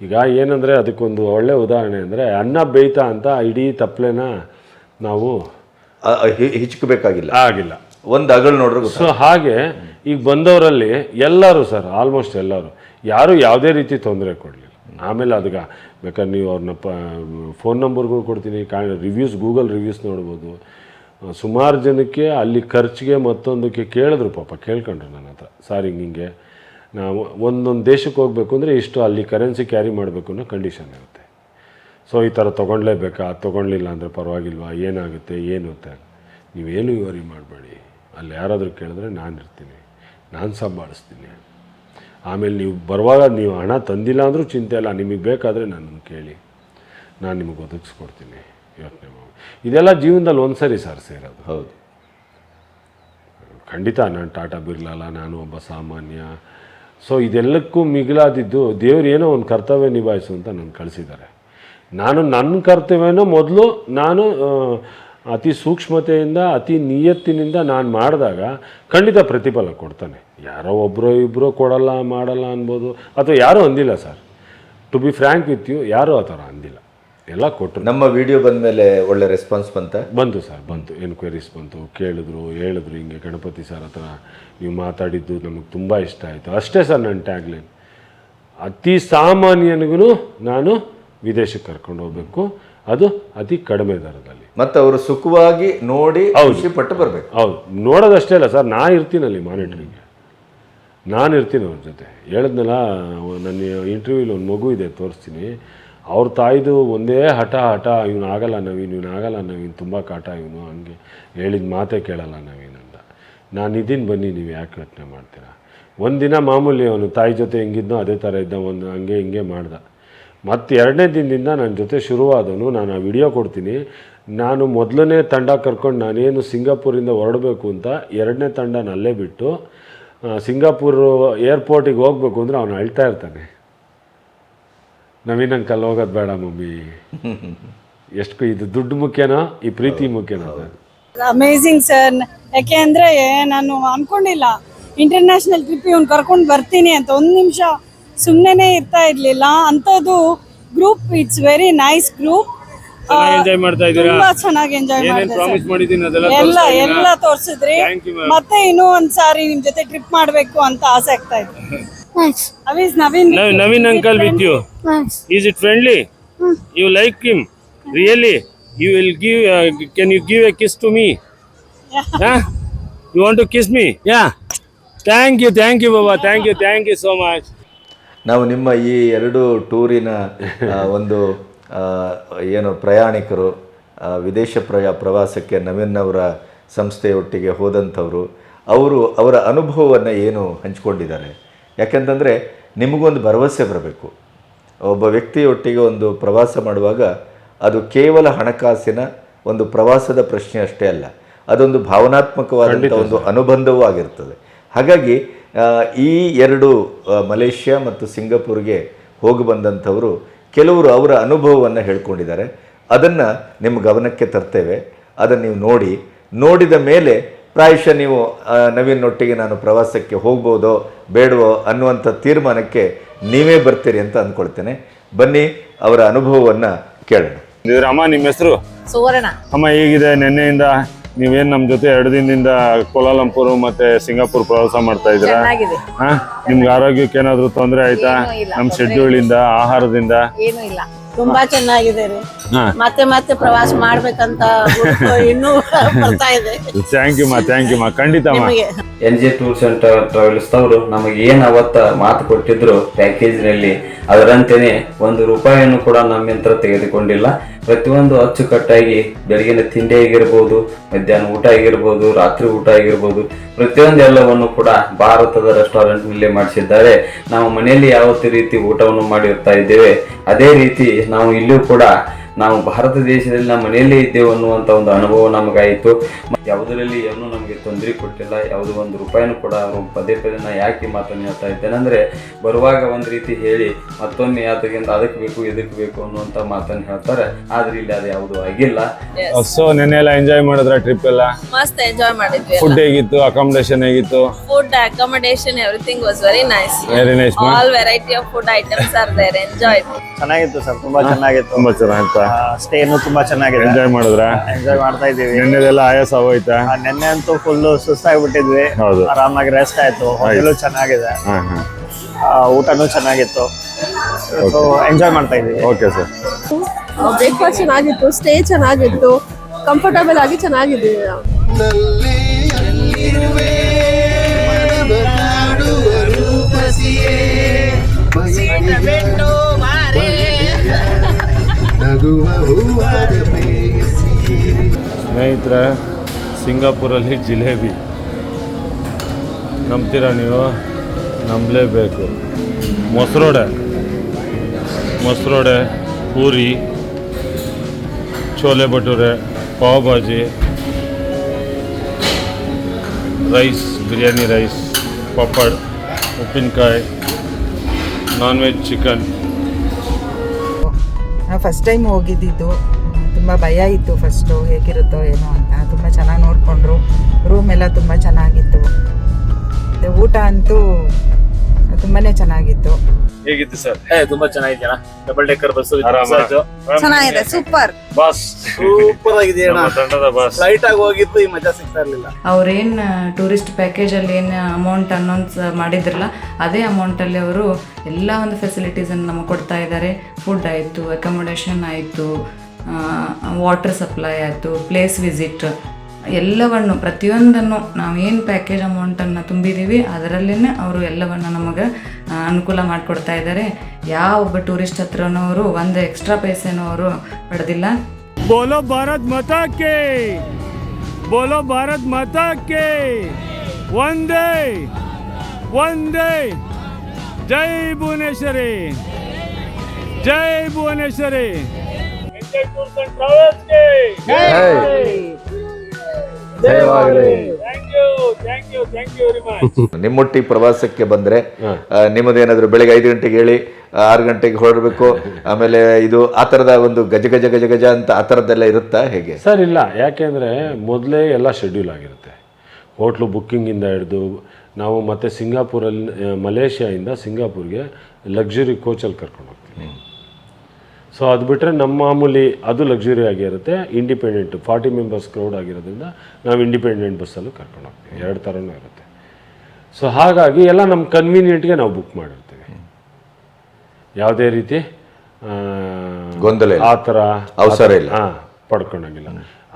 ಈಗ ಏನಂದರೆ ಅದಕ್ಕೊಂದು ಒಳ್ಳೆ ಉದಾಹರಣೆ ಅಂದರೆ ಅನ್ನ ಬೇಯ್ತಾ ಅಂತ ಇಡೀ ತಪ್ಪಲೆನ ನಾವು
ಹಿಚ್ಕಬೇಕಾಗಿಲ್ಲ.
ಆಗಿಲ್ಲ.
ಒಂದು ಅಗಳು ನೋಡ್ರಿ
ಸೊ ಹಾಗೆ ಈಗ ಬಂದವರಲ್ಲಿ ಎಲ್ಲರೂ ಸರ್ ಆಲ್ಮೋಸ್ಟ್ ಎಲ್ಲರೂ, ಯಾರೂ ಯಾವುದೇ ರೀತಿ ತೊಂದರೆ ಕೊಡಲಿಲ್ಲ. ಆಮೇಲೆ ಅದಕ್ಕೆ ಬೇಕಾದ್ರೆ ನೀವು ಅವ್ರನ್ನ ಪ ಫೋನ್ ನಂಬರ್ಗಳು ಕೊಡ್ತೀನಿ ಕಾ ರಿವ್ಯೂಸ್ ಗೂಗಲ್ ರಿವ್ಯೂಸ್ ನೋಡ್ಬೋದು. ಸುಮಾರು ಜನಕ್ಕೆ ಅಲ್ಲಿ ಖರ್ಚಿಗೆ ಮತ್ತೊಂದಕ್ಕೆ ಕೇಳಿದ್ರು ಪಾಪ, ಕೇಳ್ಕೊಂಡ್ರು ನನ್ನ ಹತ್ರ. ಸರ್ ಹಿಂಗೆ. ಹಿಂಗೆ ನಾವು ಒಂದೊಂದು ದೇಶಕ್ಕೆ ಹೋಗಬೇಕು ಅಂದರೆ ಇಷ್ಟು ಅಲ್ಲಿ ಕರೆನ್ಸಿ ಕ್ಯಾರಿ ಮಾಡಬೇಕು ಅನ್ನೋ ಕಂಡೀಷನ್ ಇರುತ್ತೆ. ಸೊ ಈ ಥರ ತೊಗೊಳ್ಲೇಬೇಕಾ ತೊಗೊಳ್ಲಿಲ್ಲ ಅಂದರೆ ಪರವಾಗಿಲ್ವಾ? ಏನಾಗುತ್ತೆ? ಏನು ಅಂತ. ನೀವೇನು ವರಿ ಮಾಡಬೇಡಿ. ಅಲ್ಲಿ ಯಾರಾದರೂ ಕೇಳಿದ್ರೆ ನಾನು ಇರ್ತೀನಿ. ನಾನು ಸಂಭಾಳಿಸ್ತೀನಿ ಆಮೇಲೆ ನೀವು ಬರುವಾಗ ನೀವು ಹಣ ತಂದಿಲ್ಲ ಅಂದರೂ ಚಿಂತೆ ಇಲ್ಲ ನಿಮಗೆ ಬೇಕಾದರೆ ನನ್ನನ್ನು ಕೇಳಿ. ನಾನು ನಿಮಗೆ ಒದಗಿಸ್ಕೊಡ್ತೀನಿ. ಯೋಚನೆ ಮಾಡಿ ಇದೆಲ್ಲ ಜೀವನದಲ್ಲಿ ಒಂದು ಸರಿ ಸರ್ ಸೇರೋದು.
ಹೌದು.
ಖಂಡಿತ ನಾನು ಟಾಟಾ ಬಿರ್ಲಲ್ಲ ನಾನು ಒಬ್ಬ ಸಾಮಾನ್ಯ. ಸೊ ಇದೆಲ್ಲಕ್ಕೂ ಮಿಗಿಲಾದಿದ್ದು ದೇವ್ರು ಏನೋ ಒಂದು ಕರ್ತವ್ಯ ನಿಭಾಯಿಸು ಅಂತ ನನ್ನ ಕಳಿಸಿದ್ದಾರೆ. ನಾನು ನನ್ನ ಕರ್ತವ್ಯನೋ ಮೊದಲು ನಾನು ಅತಿ ಸೂಕ್ಷ್ಮತೆಯಿಂದ ಅತಿ ನಿಯತ್ತಿನಿಂದ ನಾನು ಮಾಡಿದಾಗ ಖಂಡಿತ ಪ್ರತಿಫಲ ಕೊಡ್ತಾನೆ. ಯಾರೋ ಒಬ್ಬರೋ ಇಬ್ಬರೋ ಕೊಡಲ್ಲ ಮಾಡಲ್ಲ ಅನ್ಬೋದು. ಅಥವಾ ಯಾರೂ ಅಂದಿಲ್ಲ sir. To be frank with you ಯಾರೂ ಆ ಥರ ಅಂದಿಲ್ಲ. ಎಲ್ಲ ಕೊಟ್ಟರು.
ನಮ್ಮ ವಿಡಿಯೋ ಬಂದ ಮೇಲೆ ಒಳ್ಳೆ ರೆಸ್ಪಾನ್ಸ್ ಬಂತ?
ಬಂತು ಸರ್ ಬಂತು. ಎನ್ಕ್ವೈರೀಸ್ ಬಂತು. ಕೇಳಿದ್ರು ಹೇಳಿದ್ರು ಹಿಂಗೆ ಗಣಪತಿ ಸರ್ ಹತ್ರ ನೀವು ಮಾತಾಡಿದ್ದು ನಮಗೆ ತುಂಬ ಇಷ್ಟ ಆಯಿತು. ಅಷ್ಟೇ ಸರ್ ನನ್ನ ಟ್ಯಾಗ್ಲೈನ್ ಅತಿ ಸಾಮಾನ್ಯನಿಗೂ ನಾನು ವಿದೇಶಕ್ಕೆ ಕರ್ಕೊಂಡು ಹೋಗಬೇಕು. ಅದು ಅತಿ ಕಡಿಮೆ ದರದಲ್ಲಿ.
ಮತ್ತು ಅವರು ಸುಖವಾಗಿ ನೋಡಿ ಖುಷಿ ಪಟ್ಟು ಬರಬೇಕು.
ಹೌದು. ನೋಡೋದಷ್ಟೇ ಅಲ್ಲ ಸರ್ ನಾ ಇರ್ತೀನಲ್ಲಿ ಮಾನಿಟ್ರಿಂಗ್. ನಾನು ಇರ್ತೀನಿ ಅವ್ರ ಜೊತೆ. ಹೇಳಿದ್ನಲ್ಲ ನನ್ನ ಇಂಟರ್ವ್ಯೂಲಿ ಒಂದು ಮಗು ಇದೆ ತೋರಿಸ್ತೀನಿ. ಅವ್ರ ತಾಯಿದು ಒಂದೇ ಹಠ ಹಠ ಇವನು ಆಗಲ್ಲ ನವೀನ್ ಇವನು ಆಗಲ್ಲ ನವೀನ್ ತುಂಬ ಕಾಟ ಇವನು ಹಂಗೆ ಹೇಳಿದ ಮಾತೇ ಕೇಳಲ್ಲ ನವೀನ್ ಅಂತ. ನಾನು ಇದೀನಿ ಬನ್ನಿ ನೀವು ಯಾಕೆ ಯೋಚನೆ ಮಾಡ್ತೀರಾ? ಒಂದಿನ ಮಾಮೂಲಿ ಅವನು ತಾಯಿ ಜೊತೆ ಹೆಂಗಿದ್ನೋ ಅದೇ ಥರ ಇದ್ದ ಒಂದು ಹಂಗೆ ಹಿಂಗೆ ಮಾಡ್ದ. ಮತ್ತು ಎರಡನೇ ದಿನದಿಂದ ನನ್ನ ಜೊತೆ ಶುರುವಾದನು. ನಾನು ಆ ವಿಡಿಯೋ ಕೊಡ್ತೀನಿ. ನಾನು ಮೊದಲನೇ ತಂಡ ಕರ್ಕೊಂಡು ನಾನೇನು ಸಿಂಗಾಪುರಿಂದ ಹೊರಡಬೇಕು ಅಂತ ಎರಡನೇ ತಂಡ ಅಲ್ಲೇ ಬಿಟ್ಟು ಸಿಂಗಾಪುರ್ ಏರ್ಪೋರ್ಟಿಗೆ ಹೋಗ್ಬೇಕು ಅಂದರೆ ಅವನು ಅಳ್ತಾ ಇರ್ತಾನೆ. ನವೀನ್ ಅಂಕಲ್ ಹೋಗೋದು ಬೇಡ ಮಮ್ಮಿ. ಎಷ್ಟು ಇದು ದುಡ್ಡು ಮುಖ್ಯನೋ? ಈ ಪ್ರೀತಿ ಮುಖ್ಯನೋ? ಸರ್
ಅಮೇಝಿಂಗ್ ಸರ್ ಯಾಕೆ ಅಂದರೆ ನಾನು ಅಂದ್ಕೊಂಡಿಲ್ಲ ಇಂಟರ್ನ್ಯಾಷನಲ್ ಟ್ರಿಪ್ ಇವ್ನು ಕರ್ಕೊಂಡು ಬರ್ತೀನಿ ಅಂತ ಒಂದು ನಿಮಿಷ ಸುಮ್ಮನೆ ಇರ್ತಾ ಇರಲಿಲ್ಲ. ಅಂಥದ್ದು group it's very nice group
enjoy ಮಾಡ್ತಾ ಇದ್ದೀರಾ?
ತುಂಬಾ ಚೆನ್ನಾಗಿ ಎಂಜಾಯ್ ಎಲ್ಲ ಎಲ್ಲ ತೋರಿಸಿದ್ರಿ. ಮತ್ತೆ ಇನ್ನೂ ಒಂದ್ ಸಾರಿ ನಿಮ್ ಜೊತೆ ಟ್ರಿಪ್ ಮಾಡಬೇಕು ಅಂತ ಆಸೆ ಆಗ್ತಾ ಇದೆ. Naveen
uncle
with you is it friendly you like him. Really you will give can you give a kiss to me you want to kiss me yeah thank you thank you Baba thank you thank you so much
ನಾವು ನಿಮ್ಮ ಈ ಎರಡು ಟೂರಿನ ಒಂದು ಏನು ಪ್ರಯಾಣಿಕರು ವಿದೇಶ ಪ್ರಯ ಪ್ರವಾಸಕ್ಕೆ ನವೀನ್ ಅವರ ಸಂಸ್ಥೆಯೊಟ್ಟಿಗೆ ಹೋದಂಥವರು ಅವರು ಅವರ ಅನುಭವವನ್ನು ಏನು ಹಂಚಿಕೊಂಡಿದ್ದಾರೆ? ಯಾಕೆಂತಂದರೆ ನಿಮಗೊಂದು ಭರವಸೆ ಬರಬೇಕು. ಒಬ್ಬ ವ್ಯಕ್ತಿಯೊಟ್ಟಿಗೆ ಒಂದು ಪ್ರವಾಸ ಮಾಡುವಾಗ ಅದು ಕೇವಲ ಹಣಕಾಸಿನ ಒಂದು ಪ್ರವಾಸದ ಪ್ರಶ್ನೆ ಅಷ್ಟೇ ಅಲ್ಲ ಅದೊಂದು ಭಾವನಾತ್ಮಕವಾದಂಥ ಒಂದು ಅನುಬಂಧವೂ ಆಗಿರ್ತದೆ. ಹಾಗಾಗಿ ಈ ಎರಡು ಮಲೇಷ್ಯಾ ಮತ್ತು ಸಿಂಗಪುರ್ಗೆ ಹೋಗಿ ಬಂದಂಥವರು ಕೆಲವರು ಅವರ ಅನುಭವವನ್ನು ಹೇಳ್ಕೊಂಡಿದ್ದಾರೆ. ಅದನ್ನು ನಿಮ್ಮ ಗಮನಕ್ಕೆ ತರ್ತೇವೆ. ಅದನ್ನು ನೀವು ನೋಡಿ. ನೋಡಿದ ಮೇಲೆ ಪ್ರಾಯಶಃ ನೀವು ನವೀನೊಟ್ಟಿಗೆ ನವೀನ್ನೊಟ್ಟಿಗೆ ನಾನು ಪ್ರವಾಸಕ್ಕೆ ಹೋಗ್ಬೋದೋ ಬೇಡವೋ ಅನ್ನುವಂಥ ತೀರ್ಮಾನಕ್ಕೆ ನೀವೇ ಬರ್ತೀರಿ ಅಂತ ಅಂದ್ಕೊಳ್ತೇನೆ. ಬನ್ನಿ ಅವರ ಅನುಭವವನ್ನು ಕೇಳೋಣ.
ಅಮ್ಮ ನಿಮ್ಮ ಹೆಸರು?
ಸುವರ್ಣ.
ಅಮ್ಮ ಹೇಗಿದೆ ನಿನ್ನೆಯಿಂದ? ನೀವೇನ್ ನಮ್ಮ ಜೊತೆ ಎರಡು ದಿನದಿಂದ ಕೋಲಾಲಂಪುರ್ ಮತ್ತೆ ಸಿಂಗಾಪುರ್ ಪ್ರವಾಸ ಮಾಡ್ತಾ ಇದ್ರ
ಚೆನ್ನಾಗಿದೆ.
ಹಾ? ನಿಮ್ಗೆ ಆರೋಗ್ಯಕ್ಕೆ ಏನಾದ್ರು ತೊಂದರೆ ಆಯ್ತಾ?
ನಮ್
ನಮ್ಮ ಶೆಡ್ಯೂಲ್ ಇಂದ ಆಹಾರದಿಂದ?
ಏನು ಇಲ್ಲ. ತುಂಬಾ ಚೆನ್ನಾಗಿದೆ ರೀ.
ಹಾ.
ಮತ್ತೆ ಮತ್ತೆ ಪ್ರವಾಸ ಮಾಡ್ಬೇಕಂತ ಗುರುತು ಇನ್ನೂ ಬರ್ತಾ ಇದೆ.
ಥ್ಯಾಂಕ್ ಯು ಮಾ ಥ್ಯಾಂಕ್ ಯು ಮಾ. ಖಂಡಿತ ಮಾ.
ನಿಮಗೆ.
N J tours and travels ಅವರು ನಮಗೆ ಏನು ಅವತ್ತ ಮಾತು ಕೊಟ್ಟಿದ್ರು ಪ್ಯಾಕೇಜ್ನಲ್ಲಿ ಅದರಂತೆಯೇ ಒಂದು ರೂಪಾಯಿಯನ್ನು ಕೂಡ ನಮ್ಮಿಂದ ತೆಗೆದುಕೊಂಡಿಲ್ಲ. ಪ್ರತಿಯೊಂದು ಅಚ್ಚುಕಟ್ಟಾಗಿ ಬೆಳಗಿನ ತಿಂಡಿ ಆಗಿರ್ಬೋದು ಮಧ್ಯಾಹ್ನ ಊಟ ಆಗಿರ್ಬೋದು ರಾತ್ರಿ ಊಟ ಆಗಿರ್ಬೋದು ಪ್ರತಿಯೊಂದು ಎಲ್ಲವನ್ನು ಕೂಡ ಭಾರತದ ರೆಸ್ಟೋರೆಂಟ್ನಲ್ಲಿ ಮಾಡಿಸಿದ್ದಾರೆ. ನಾವು ಮನೆಯಲ್ಲಿ ಯಾವ ರೀತಿ ಊಟವನ್ನು ಮಾಡಿರ್ತಾ ಇದ್ದೇವೆ ಅದೇ ರೀತಿ ನಾವು ಇಲ್ಲಿಯೂ ಕೂಡ ನಾವು ಭಾರತ ದೇಶದಲ್ಲಿ ನಮ್ಮ ಮನೆಯಲ್ಲೇ ಇದ್ದೇವೆ ಅನ್ನುವಂಥ ಒಂದು ಅನುಭವ ನಮಗಾಯಿತು. ಯಾವುದರಲ್ಲಿ ಏನೂ ನಮಗೆ ತೊಂದರೆ ಕೊಟ್ಟಿಲ್ಲ ಯಾವುದೋ ಒಂದು ರೂಪಾಯಿನೂ ಕೂಡ ಅವರು ಪದೇ ಪದೇ ನಾ ಯಾಕೆ ಮಾತನ್ನು ಹೇಳ್ತಾ ಇದ್ದೇನೆ ಅಂದರೆ ಬರುವಾಗ ಒಂದು ರೀತಿ ಹೇಳಿ ಮತ್ತೊಮ್ಮೆ ಆತಗಿಂತ ಅದಕ್ಕೆ ಬೇಕು ಇದಕ್ಕೆ ಬೇಕು ಅನ್ನುವಂಥ ಮಾತನ್ನು ಹೇಳ್ತಾರೆ. ಆದ್ರೆ ಇಲ್ಲಿ ಅದು ಯಾವುದು ಆಗಿಲ್ಲ.
ಸೊ ನೆನ್ನೆ ಎಲ್ಲ ಎಂಜಾಯ್ ಮಾಡಿದ್ರ ಟ್ರಿಪ್ ಎಲ್ಲ?
ಮಸ್ತ್ ಎಂಜಾಯ್ ಮಾಡಿದ್ವಿ
ಫುಡ್ ಹೇಗಿತ್ತು? ಅಕಾಮಡೇಷನ್ ಹೇಗಿತ್ತು?
Food accommodation everything was very nice
very nice
all variety of food items are there enjoy
ಚೆನ್ನಾಗಿತ್ತು ಸರ್ ತುಂಬಾ ಚೆನ್ನಾಗಿತ್ತು.
ತುಂಬಾ ಚೆನ್ನಾಗಿತ್ತ.
ಸ್ಟೇನು ತುಂಬಾ ಚೆನ್ನಾಗಿದೆ.
ಎಂಜಾಯ್ ಮಾಡಿದ್ರ?
ಎಂಜಾಯ್ ಮಾಡ್ತಾ ಇದೀವಿ
ನೆನ್ನೆದೆಲ್ಲ ಆಯಾಸ ಹೋಯ್ತಾ?
ನಿನ್ನೆ ಅಂತೂ ಫುಲ್ ಸುಸ್ತಾಗ್ಬಿಟ್ಟಿದ್ವಿ.
ಹೌದು.
ಆರಾಮಾಗಿ ರೆಸ್ಟ್ ಆಯ್ತು. ಹೋಟೆಲು ಚೆನ್ನಾಗಿದೆ.
ಹಾ ಹಾ.
ಆ, ಊಟನೂ ಚೆನ್ನಾಗಿತ್ತು. ಸೊ ಎಂಜಾಯ್ ಮಾಡ್ತಾ ಇದೀವಿ
ಓಕೆ ಸರ್
ಬ್ರೇಕ್ಫಾಸ್ಟ್ ಚೆನ್ನಾಗಿತ್ತು ಸ್ಟೇ ಚೆನ್ನಾಗಿತ್ತು. ಕಂಫರ್ಟಬಲ್ ಆಗಿ ಚೆನ್ನಾಗಿದ್ದೀವಿ. ನಾವು
ಸ್ನೇಹಿತರೆ, ಸಿಂಗಾಪುರಲ್ಲಿ ಜಿಲೇಬಿ. ನಂಬ್ತೀರಾ ನೀವು? ನಂಬಲೇಬೇಕು. ಮೊಸರೋಡೆ. ಮೊಸರೋಡೆ, ಪೂರಿ ಚೋಲೆ ಭಟೂರೆ ಪಾವ್ ಭಾಜಿ,
ರೈಸ್, ಬಿರಿಯಾನಿ ರೈಸ್, ಪಪ್ಪಡ್, ಉಪ್ಪಿನಕಾಯಿ, ನಾನ್ ವೆಜ್ ಚಿಕನ್.
ನಾವು ಫಸ್ಟ್ ಟೈಮ್ ಹೋಗಿದ್ದಿದ್ದು, ತುಂಬ ಭಯ ಇತ್ತು ಫಸ್ಟು ಹೇಗಿರುತ್ತೋ ಏನೋ ಅಂತ. ತುಂಬ ಚೆನ್ನಾಗಿ ನೋಡಿಕೊಂಡ್ರು. ರೂಮ್ ಎಲ್ಲ ತುಂಬ ಚೆನ್ನಾಗಿತ್ತು. ಮತ್ತು ಊಟ ಅಂತೂ ತುಂಬಾ ಚೆನ್ನಾಗಿತ್ತು.
ಹೇಗಿತ್ತು ಸರ್?
ಏ ತುಂಬಾ ಚೆನ್ನಾಗಿದ್ಯಾ ಡಬಲ್ ಡೆಕ್ಕರ್ ಬಸ್
ಚೆನ್ನಾಗಿದೆ ಸೂಪರ್
ಬಸ್
ಸೂಪರ್ ಆಗಿದೆ ಅಣ್ಣ
ತಂಡದ ಬಾಸ್
ಫ್ಲೈಟ್ ಆಗಿ ಹೋಗಿದ್ದು ಈ ಮಜಾ ಸಿಗ್ತಾ ಇರ್ಲಿಲ್ಲ.
ಅವ್ರೇನ್ ಟೂರಿಸ್ಟ್ ಪ್ಯಾಕೇಜ್ ಅಲ್ಲಿ ಏನ್ ಅಮೌಂಟ್ ಅನೌನ್ಸ್ ಮಾಡಿದ್ರಲ್ಲ ಅದೇ ಅಮೌಂಟ್ ಅಲ್ಲಿ ಅವರು ಎಲ್ಲ ಒಂದು ಫೆಸಿಲಿಟೀಸ್ ಅನ್ನು ನಮಗೆ ಕೊಡ್ತಾ ಇದ್ದಾರೆ ಫುಡ್ ಆಯಿತು ಅಕಮಡೇಷನ್ ಆಯಿತು ವಾಟರ್ ಸಪ್ಲೈ ಆಯಿತು ಪ್ಲೇಸ್ ವಿಸಿಟ್ ಎಲ್ಲವನ್ನು ಪ್ರತಿಯೊಂದನ್ನು ಏನು ಪ್ಯಾಕೇಜ್ ಅಮೌಂಟನ್ನು ತುಂಬಿದ್ದೀವಿ ಅದರಲ್ಲೇ ಅವರು ಎಲ್ಲವನ್ನು ನಮಗೆ ಅನುಕೂಲ ಮಾಡಿಕೊಡ್ತಾ ಇದ್ದಾರೆ ಯಾವ ಒಬ್ಬ ಟೂರಿಸ್ಟ್ ಹತ್ರನೂ ಅವರು ಒಂದು ಎಕ್ಸ್ಟ್ರಾ ಪೈಸೆನೂ ಅವರು ಪಡೆದಿಲ್ಲ.
ಬೋಲೋ ಭಾರತ್ ಮತಕ್ಕೆ! ಬೋಲೋ ಭಾರತ್ ಮತಕ್ಕೆ! ಒಂದೇ ಒಂದೇ! ಜೈ ಭುವನೇಶ್ವರಿ! ಜೈ ಭುವನೇಶ್ವರಿ! ನಿಮ್ಮೊಟ್ಟಿ
ನಿಮ್ಮೊಟ್ಟಿಗೆ ಪ್ರವಾಸಕ್ಕೆ ಬಂದ್ರೆ ನಿಮ್ಮದೇನಾದ್ರು ಬೆಳಿಗ್ಗೆ ಐದು ಗಂಟೆಗೆ ಹೇಳಿ ಆರು ಗಂಟೆಗೆ ಹೊರಡಬೇಕು ಆಮೇಲೆ ಇದು ಆ ತರದ ಒಂದು ಗಜ ಗಜ ಗಜ ಗಜ ಅಂತ ಆ ಥರದ್ದೆಲ್ಲ ಇರುತ್ತಾ ಹೇಗೆ?
ಸರ್ ಇಲ್ಲ. ಯಾಕೆಂದ್ರೆ ಮೊದಲೇ ಎಲ್ಲ ಶೆಡ್ಯೂಲ್ ಆಗಿರುತ್ತೆ. ಹೋಟ್ಲು ಬುಕ್ಕಿಂಗಿಂದ ಹಿಡಿದು ನಾವು ಮತ್ತೆ ಸಿಂಗಾಪುರಲ್ಲಿ ಮಲೇಷ್ಯಾಯಿಂದ ಸಿಂಗಾಪುರ್ಗೆ ಲಕ್ಸುರಿ ಕೋಚಲ್ಲಿ ಕರ್ಕೊಂಡು ಹೋಗ್ತೀವಿ. ಸೊ ಅದು ಬಿಟ್ಟರೆ ನಮ್ಮ ಮಾಮೂಲಿ ಅದು ಲಕ್ಸುರಿ ಆಗಿರುತ್ತೆ ಇಂಡಿಪೆಂಡೆಂಟ್ ಫಾರ್ಟಿ ಮೆಂಬರ್ಸ್ ಕ್ರೌಡ್ ಆಗಿರೋದ್ರಿಂದ ನಾವು ಇಂಡಿಪೆಂಡೆಂಟ್ ಬಸ್ಸಲ್ಲೂ ಕರ್ಕೊಂಡು ಹೋಗ್ತೀವಿ. ಎರಡು ಥರನೂ ಇರುತ್ತೆ. ಸೊ ಹಾಗಾಗಿ ಎಲ್ಲ ನಮ್ಮ ಕನ್ವೀನಿಯೆಂಟ್ಗೆ ನಾವು ಬುಕ್ ಮಾಡಿರ್ತೀವಿ. ಯಾವುದೇ ರೀತಿ
ಗೊಂದಲ ಇಲ್ಲ.
ಆ ಥರ
ಅವಸರ ಇಲ್ಲ.
ಹಾಂ ಪಡ್ಕೊಂಡಂಗಿಲ್ಲ.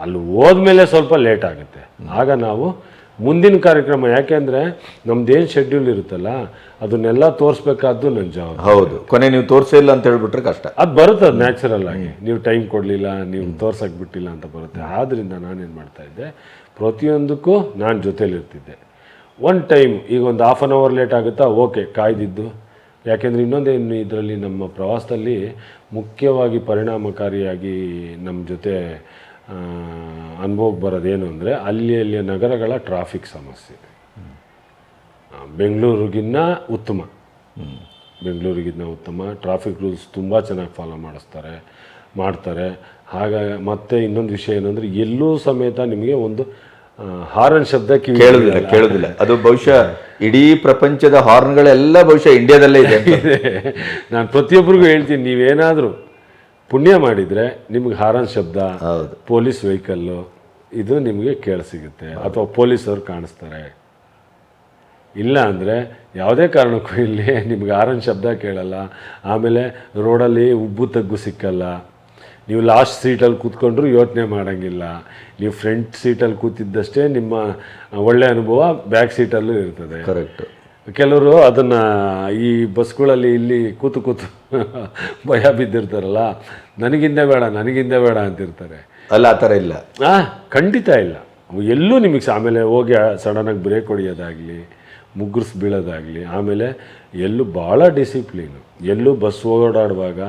ಅಲ್ಲಿ ಹೋದ್ಮೇಲೆ ಸ್ವಲ್ಪ ಲೇಟ್ ಆಗುತ್ತೆ. ಆಗ ನಾವು ಮುಂದಿನ ಕಾರ್ಯಕ್ರಮ ಯಾಕೆಂದರೆ ನಮ್ದೇನು ಶೆಡ್ಯೂಲ್ ಇರುತ್ತಲ್ಲ ಅದನ್ನೆಲ್ಲ ತೋರಿಸ್ಬೇಕಾದ್ದು ನನ್ನ ಜವಾಬ್ದಾರಿ
ಹೌದು. ಕೊನೆ ನೀವು ತೋರಿಸೇ ಇಲ್ಲ ಅಂತ ಹೇಳ್ಬಿಟ್ರೆ ಕಷ್ಟ.
ಅದು ಬರುತ್ತೆ ಅದು ನ್ಯಾಚುರಲ್ ಆಗಿ. ನೀವು ಟೈಮ್ ಕೊಡಲಿಲ್ಲ ನೀವು ತೋರ್ಸಕ್ಕೆ ಬಿಟ್ಟಿಲ್ಲ ಅಂತ ಬರುತ್ತೆ. ಆದ್ದರಿಂದ ನಾನೇನು ಮಾಡ್ತಾ ಇದ್ದೆ ಪ್ರತಿಯೊಂದಕ್ಕೂ ನಾನು ಜೊತೇಲಿರ್ತಿದ್ದೆ ಒನ್ ಟೈಮ್ ಈಗ ಒಂದು ಹಾಫ್ ಆನ್ ಅವರ್ ಲೇಟ್ ಆಗುತ್ತಾ ಓಕೆ ಕಾಯ್ದಿದ್ದು. ಯಾಕೆಂದರೆ ಇನ್ನೊಂದೇನು ಇದರಲ್ಲಿ ನಮ್ಮ ಪ್ರವಾಸದಲ್ಲಿ ಮುಖ್ಯವಾಗಿ ಪರಿಣಾಮಕಾರಿಯಾಗಿ ನಮ್ಮ ಜೊತೆ ಅನುಭವಕ್ಕೆ ಬರೋದೇನು ಅಂದರೆ ಅಲ್ಲಿ ಅಲ್ಲಿಯ ನಗರಗಳ ಟ್ರಾಫಿಕ್ ಸಮಸ್ಯೆ. ಬೆಂಗಳೂರಿಗಿನ್ನ ಉತ್ತಮ. ಬೆಂಗಳೂರಿಗಿನ್ನ ಉತ್ತಮ. ಟ್ರಾಫಿಕ್ ರೂಲ್ಸ್ ತುಂಬ ಚೆನ್ನಾಗಿ ಫಾಲೋ ಮಾಡಿಸ್ತಾರೆ ಮಾಡ್ತಾರೆ. ಹಾಗಾಗಿ ಮತ್ತೆ ಇನ್ನೊಂದು ವಿಷಯ ಏನಂದರೆ ಎಲ್ಲೂ ಸಮೇತ ನಿಮಗೆ ಒಂದು ಹಾರನ್ ಶಬ್ದ
ಕೇಳೋದಿಲ್ಲ ಕೇಳುದಿಲ್ಲ. ಅದು ಬಹುಶಃ ಇಡೀ ಪ್ರಪಂಚದ ಹಾರ್ನ್ಗಳೆಲ್ಲ ಬಹುಶಃ ಇಂಡಿಯಾದಲ್ಲೇ ಇದೆ
ನಾನು ಪ್ರತಿಯೊಬ್ಬರಿಗೂ ಹೇಳ್ತೀನಿ ನೀವೇನಾದರೂ ಪುಣ್ಯ ಮಾಡಿದರೆ ನಿಮ್ಗೆ ಹಾರನ್ ಶಬ್ದ
ಹೌದು.
ಪೊಲೀಸ್ ವೆಹಿಕಲ್ಲು ಇದು ನಿಮಗೆ ಕೇಳಿಸಿಗುತ್ತೆ ಅಥವಾ ಪೊಲೀಸರು ಕಾಣಿಸ್ತಾರೆ. ಇಲ್ಲ ಅಂದರೆ ಯಾವುದೇ ಕಾರಣಕ್ಕೂ ಇಲ್ಲಿ ನಿಮ್ಗೆ ಹಾರನ್ ಶಬ್ದ ಕೇಳಲ್ಲ. ಆಮೇಲೆ ರೋಡಲ್ಲಿ ಉಬ್ಬು ತಗ್ಗು ಸಿಕ್ಕಲ್ಲ. ನೀವು ಲಾಸ್ಟ್ ಸೀಟಲ್ಲಿ ಕೂತ್ಕೊಂಡ್ರು ಯೋಚನೆ ಮಾಡೋಂಗಿಲ್ಲ. ನೀವು ಫ್ರಂಟ್ ಸೀಟಲ್ಲಿ ಕೂತಿದ್ದಷ್ಟೇ ನಿಮ್ಮ ಒಳ್ಳೆಯ ಅನುಭವ ಬ್ಯಾಕ್ ಸೀಟಲ್ಲೂ ಇರ್ತದೆ.
ಕರೆಕ್ಟ್
ಕೆಲವರು ಅದನ್ನು ಈ ಬಸ್ಗಳಲ್ಲಿ ಇಲ್ಲಿ ಕೂತು ಕೂತು ಭಯ ಬಿದ್ದಿರ್ತಾರಲ್ಲ ನನಗಿಂದ ಬೇಡ ನನಗಿಂದ ಬೇಡ ಅಂತಿರ್ತಾರೆ.
ಅಲ್ಲ ಆ ಥರ ಇಲ್ಲ.
ಹಾಂ ಖಂಡಿತ ಇಲ್ಲ. ಎಲ್ಲೂ ನಿಮಗೆ ಆಮೇಲೆ ಹೋಗಿ ಸಡನ್ನಾಗಿ ಬ್ರೇಕ್ ಹೊಡೆಯೋದಾಗಲಿ ಮುಗ್ಗರ್ಸ್ ಬೀಳೋದಾಗಲಿ ಆಮೇಲೆ ಎಲ್ಲೂ ಭಾಳ ಡಿಸಿಪ್ಲೀನು ಎಲ್ಲೂ ಬಸ್ ಓಡಾಡುವಾಗ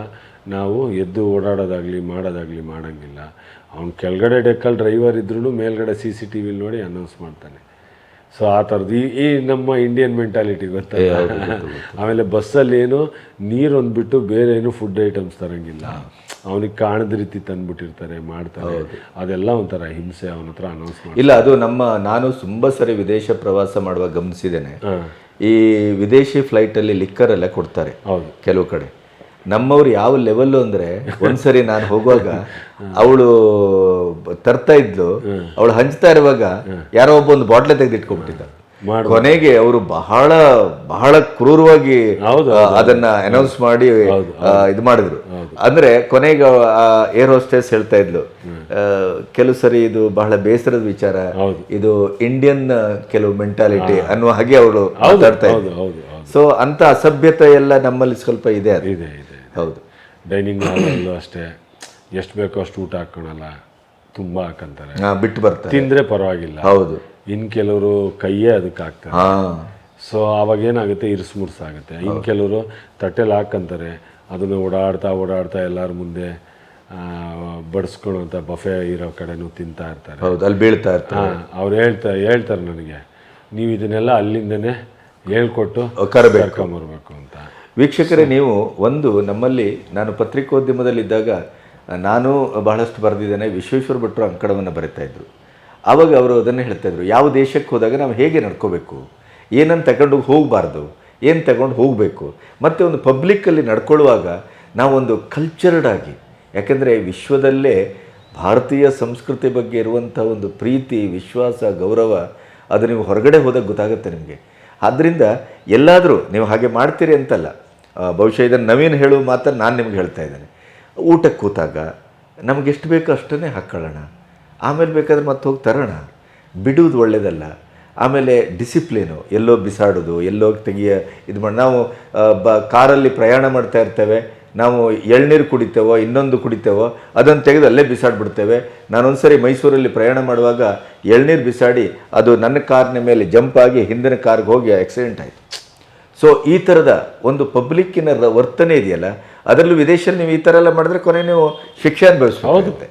ನಾವು ಎದ್ದು ಓಡಾಡೋದಾಗಲಿ ಮಾಡೋದಾಗಲಿ ಮಾಡೋಂಗಿಲ್ಲ. ಅವ್ನು ಕೆಳಗಡೆ ಡೆಕ್ಕಲ್ ಡ್ರೈವರ್ ಇದ್ರೂ ಮೇಲ್ಗಡೆ ಸಿ ಸಿ ಟಿ ವಿಲಿ ನೋಡಿ ಅನೌನ್ಸ್ ಮಾಡ್ತಾನೆ. ಸೊ ಆ ಥರದ್ದು ಈ ಈ ನಮ್ಮ ಇಂಡಿಯನ್ ಮೆಂಟಾಲಿಟಿ ಗೊತ್ತಾ ಆಮೇಲೆ ಬಸ್ಸಲ್ಲಿ ಏನು ನೀರು ಅಂದ್ಬಿಟ್ಟು ಬೇರೆ ಏನು ಫುಡ್ ಐಟಮ್ಸ್ ತರಂಗಿಲ್ಲ. ಅವನಿಗೆ ಕಾಣದ ರೀತಿ ತಂದ್ಬಿಟ್ಟಿರ್ತಾರೆ ಮಾಡ್ತಾರೆ. ಅದೆಲ್ಲ ಒಂಥರ ಹಿಂಸೆ ಅವನ ಹತ್ರ ಅನೌನ್ಸ್ ಮಾಡಿ
ಇಲ್ಲ ಅದು ನಮ್ಮ ನಾನು ತುಂಬ ಸರಿ ವಿದೇಶ ಪ್ರವಾಸ ಮಾಡುವಾಗ ಗಮನಿಸಿದ್ದೇನೆ. ಈ ವಿದೇಶಿ ಫ್ಲೈಟಲ್ಲಿ ಲಿಕ್ಕರ್ ಎಲ್ಲ ಕೊಡ್ತಾರೆ. ಕೆಲವು ಕಡೆ. ನಮ್ಮವ್ರು ಯಾವ ಲೆವೆಲ್ಲು ಅಂದ್ರೆ ಒಂದ್ಸರಿ ನಾನು ಹೋಗುವಾಗ ಅವಳು ತರ್ತಾ ಇದ್ಲು ಅವಳು ಹಂಚ್ತಾ ಇರುವಾಗ ಯಾರೋ ಒಬ್ಬ ಒಂದು ಬಾಟ್ಲೆ ತೆಗೆದು ಇಟ್ಕೊಂಡ್ಬಿಟ್ಟಿದ್ದ ಕೊನೆಗೆ ಅವರು ಬಹಳ ಬಹಳ ಕ್ರೂರವಾಗಿ ಅದನ್ನ ಅನೌನ್ಸ್ ಮಾಡಿ ಇದು ಮಾಡಿದ್ರು. ಅಂದ್ರೆ ಕೊನೆಗೆ ಏರ್ ಹೋಸ್ಟೆಸ್ ಹೇಳ್ತಾ ಇದ್ಲು ಕೆಲವು ಸರಿ ಇದು ಬಹಳ ಬೇಸರದ ವಿಚಾರ ಇದು ಇಂಡಿಯನ್ ಕೆಲವು ಮೆಂಟಾಲಿಟಿ ಅನ್ನುವ ಹಾಗೆ ಅವರು
ಹೌದು
ಮಾತಾಡ್ತಾ
ಹೌದು
ಸೊ ಅಂತ ಅಸಭ್ಯತೆ ಎಲ್ಲ ನಮ್ಮಲ್ಲಿ ಸ್ವಲ್ಪ ಇದೆ ಅದು. ಹೌದು.
ಡೈನಿಂಗ್ ಹಾಲಲ್ಲೂ ಅಷ್ಟೇ. ಎಷ್ಟು ಬೇಕೋ ಅಷ್ಟು ಊಟ ಹಾಕ್ಕೊಳಲ್ಲ ತುಂಬ ಹಾಕಂತಾರೆ.
ಹಾ, ಬಿಟ್ಟು ಬರ್ತಾರೆ.
ತಿಂದರೆ ಪರವಾಗಿಲ್ಲ.
ಹೌದು.
ಇನ್ನು ಕೆಲವರು ಕೈಯೇ ಅದಕ್ಕೆ ಹಾಕ್ತಾರೆ. ಸೊ ಅವಾಗ ಏನಾಗುತ್ತೆ? ಇರ್ಸ್ ಮುರ್ಸ್ ಆಗುತ್ತೆ ಇನ್ನು ಕೆಲವರು ತಟ್ಟೆಲಿ ಹಾಕಂತಾರೆ. ಅದನ್ನು ಓಡಾಡ್ತಾ ಓಡಾಡ್ತಾ ಎಲ್ಲರ ಮುಂದೆ ಬಡಿಸ್ಕೊಳ್ಳೋಂಥ ಬಫೆ ಇರೋ ಕಡೆನೂ ತಿಂತಾ ಇರ್ತಾರೆ.
ಹೌದು ಅಲ್ಲಿ ಬೀಳ್ತಾ ಇರ್ತಾರೆ.
ಅವ್ರು ಹೇಳ್ತಾ ಹೇಳ್ತಾರೆ ನನಗೆ ನೀವು ಇದನ್ನೆಲ್ಲ ಅಲ್ಲಿಂದನೇ ಹೇಳ್ಕೊಟ್ಟು. ಕರ್ಕೊಂಬರ್ಬೇಕು ಅಂತ.
ವೀಕ್ಷಕರೇ ನೀವು ಒಂದು ನಮ್ಮಲ್ಲಿ ನಾನು ಪತ್ರಿಕೋದ್ಯಮದಲ್ಲಿದ್ದಾಗ ನಾನು ಬಹಳಷ್ಟು ಬರೆದಿದ್ದೇನೆ ವಿಶ್ವೇಶ್ವರ ಭಟ್ರು ಅಂಕಣವನ್ನು ಬರೀತಾ ಇದ್ದರು ಆವಾಗ ಅವರು ಅದನ್ನು ಹೇಳ್ತಾ ಇದ್ರು ಯಾವ ದೇಶಕ್ಕೆ ಹೋದಾಗ ನಾವು ಹೇಗೆ ನಡ್ಕೋಬೇಕು? ಏನನ್ನು ತಗೊಂಡು ಹೋಗಬಾರ್ದು? ಏನು ತಗೊಂಡು ಹೋಗಬೇಕು? ಮತ್ತು ಒಂದು ಪಬ್ಲಿಕ್ಕಲ್ಲಿ ನಡ್ಕೊಳ್ಳುವಾಗ ನಾವೊಂದು ಕಲ್ಚರ್ಡ್ ಆಗಿ ಯಾಕೆಂದರೆ ವಿಶ್ವದಲ್ಲೇ ಭಾರತೀಯ ಸಂಸ್ಕೃತಿ ಬಗ್ಗೆ ಇರುವಂಥ ಒಂದು ಪ್ರೀತಿ ವಿಶ್ವಾಸ ಗೌರವ ಅದು ನೀವು ಹೊರಗಡೆ ಹೋದಾಗ ಗೊತ್ತಾಗುತ್ತೆ ನಿಮಗೆ. ಆದ್ದರಿಂದ ಎಲ್ಲಾದರೂ ನೀವು ಹಾಗೆ ಮಾಡ್ತೀರಿ ಅಂತಲ್ಲ ಬಹುಶಃ ಇದನ್ನು ನವೀನ್ ಹೇಳುವ ಮಾತ್ರ ನಾನು ನಿಮ್ಗೆ ಹೇಳ್ತಾ ಇದ್ದೇನೆ. ಊಟಕ್ಕೆ ಕೂತಾಗ ನಮ್ಗೆ ಎಷ್ಟು ಬೇಕೋ ಅಷ್ಟನ್ನೇ ಹಾಕ್ಕೊಳ್ಳೋಣ ಆಮೇಲೆ ಬೇಕಾದ್ರೆ ಮತ್ತೆ ಹೋಗಿ ತರೋಣ. ಬಿಡುವುದು ಒಳ್ಳೆಯದಲ್ಲ ಆಮೇಲೆ ಡಿಸಿಪ್ಲಿನು, ಎಲ್ಲೋ ಬಿಸಾಡೋದು, ಎಲ್ಲೋ ತೆಗಿಯ ಇದು ಮಾಡಿ, ನಾವು ಬ, ಕಾರಲ್ಲಿ ಪ್ರಯಾಣ ಮಾಡ್ತಾ ಇರ್ತೇವೆ. ನಾವು ಎಳ್ನೀರು ಕುಡಿತೇವೋ, ಇನ್ನೊಂದು ಕುಡಿತೇವೋ, ಅದನ್ನು ತೆಗೆದು ಅಲ್ಲೇ ಬಿಸಾಡ್ಬಿಡ್ತೇವೆ. ನಾನೊಂದು ಸರಿ ಮೈಸೂರಲ್ಲಿ ಪ್ರಯಾಣ ಮಾಡುವಾಗ ಎಳ್ನೀರು ಬಿಸಾಡಿ, ಅದು ನನ್ನ ಕಾರಿನ ಮೇಲೆ ಜಂಪ್ ಆಗಿ ಹಿಂದಿನ ಕಾರ್ಗೆ ಹೋಗಿ ಆಕ್ಸಿಡೆಂಟ್ ಆಯಿತು. ಸೊ ಈ ಥರದ ಒಂದು ಪಬ್ಲಿಕ್ಕಿನ ವರ್ತನೆ ಇದೆಯಲ್ಲ ಅದರಲ್ಲೂ ವಿದೇಶದಲ್ಲಿ ನೀವು ಈ ಥರ ಎಲ್ಲ ಮಾಡಿದ್ರೆ ಕೊನೆ ನೀವು ಶಿಕ್ಷೆ ಅನುಭವಿಸ್ಬೇಕಾಗುತ್ತೆ.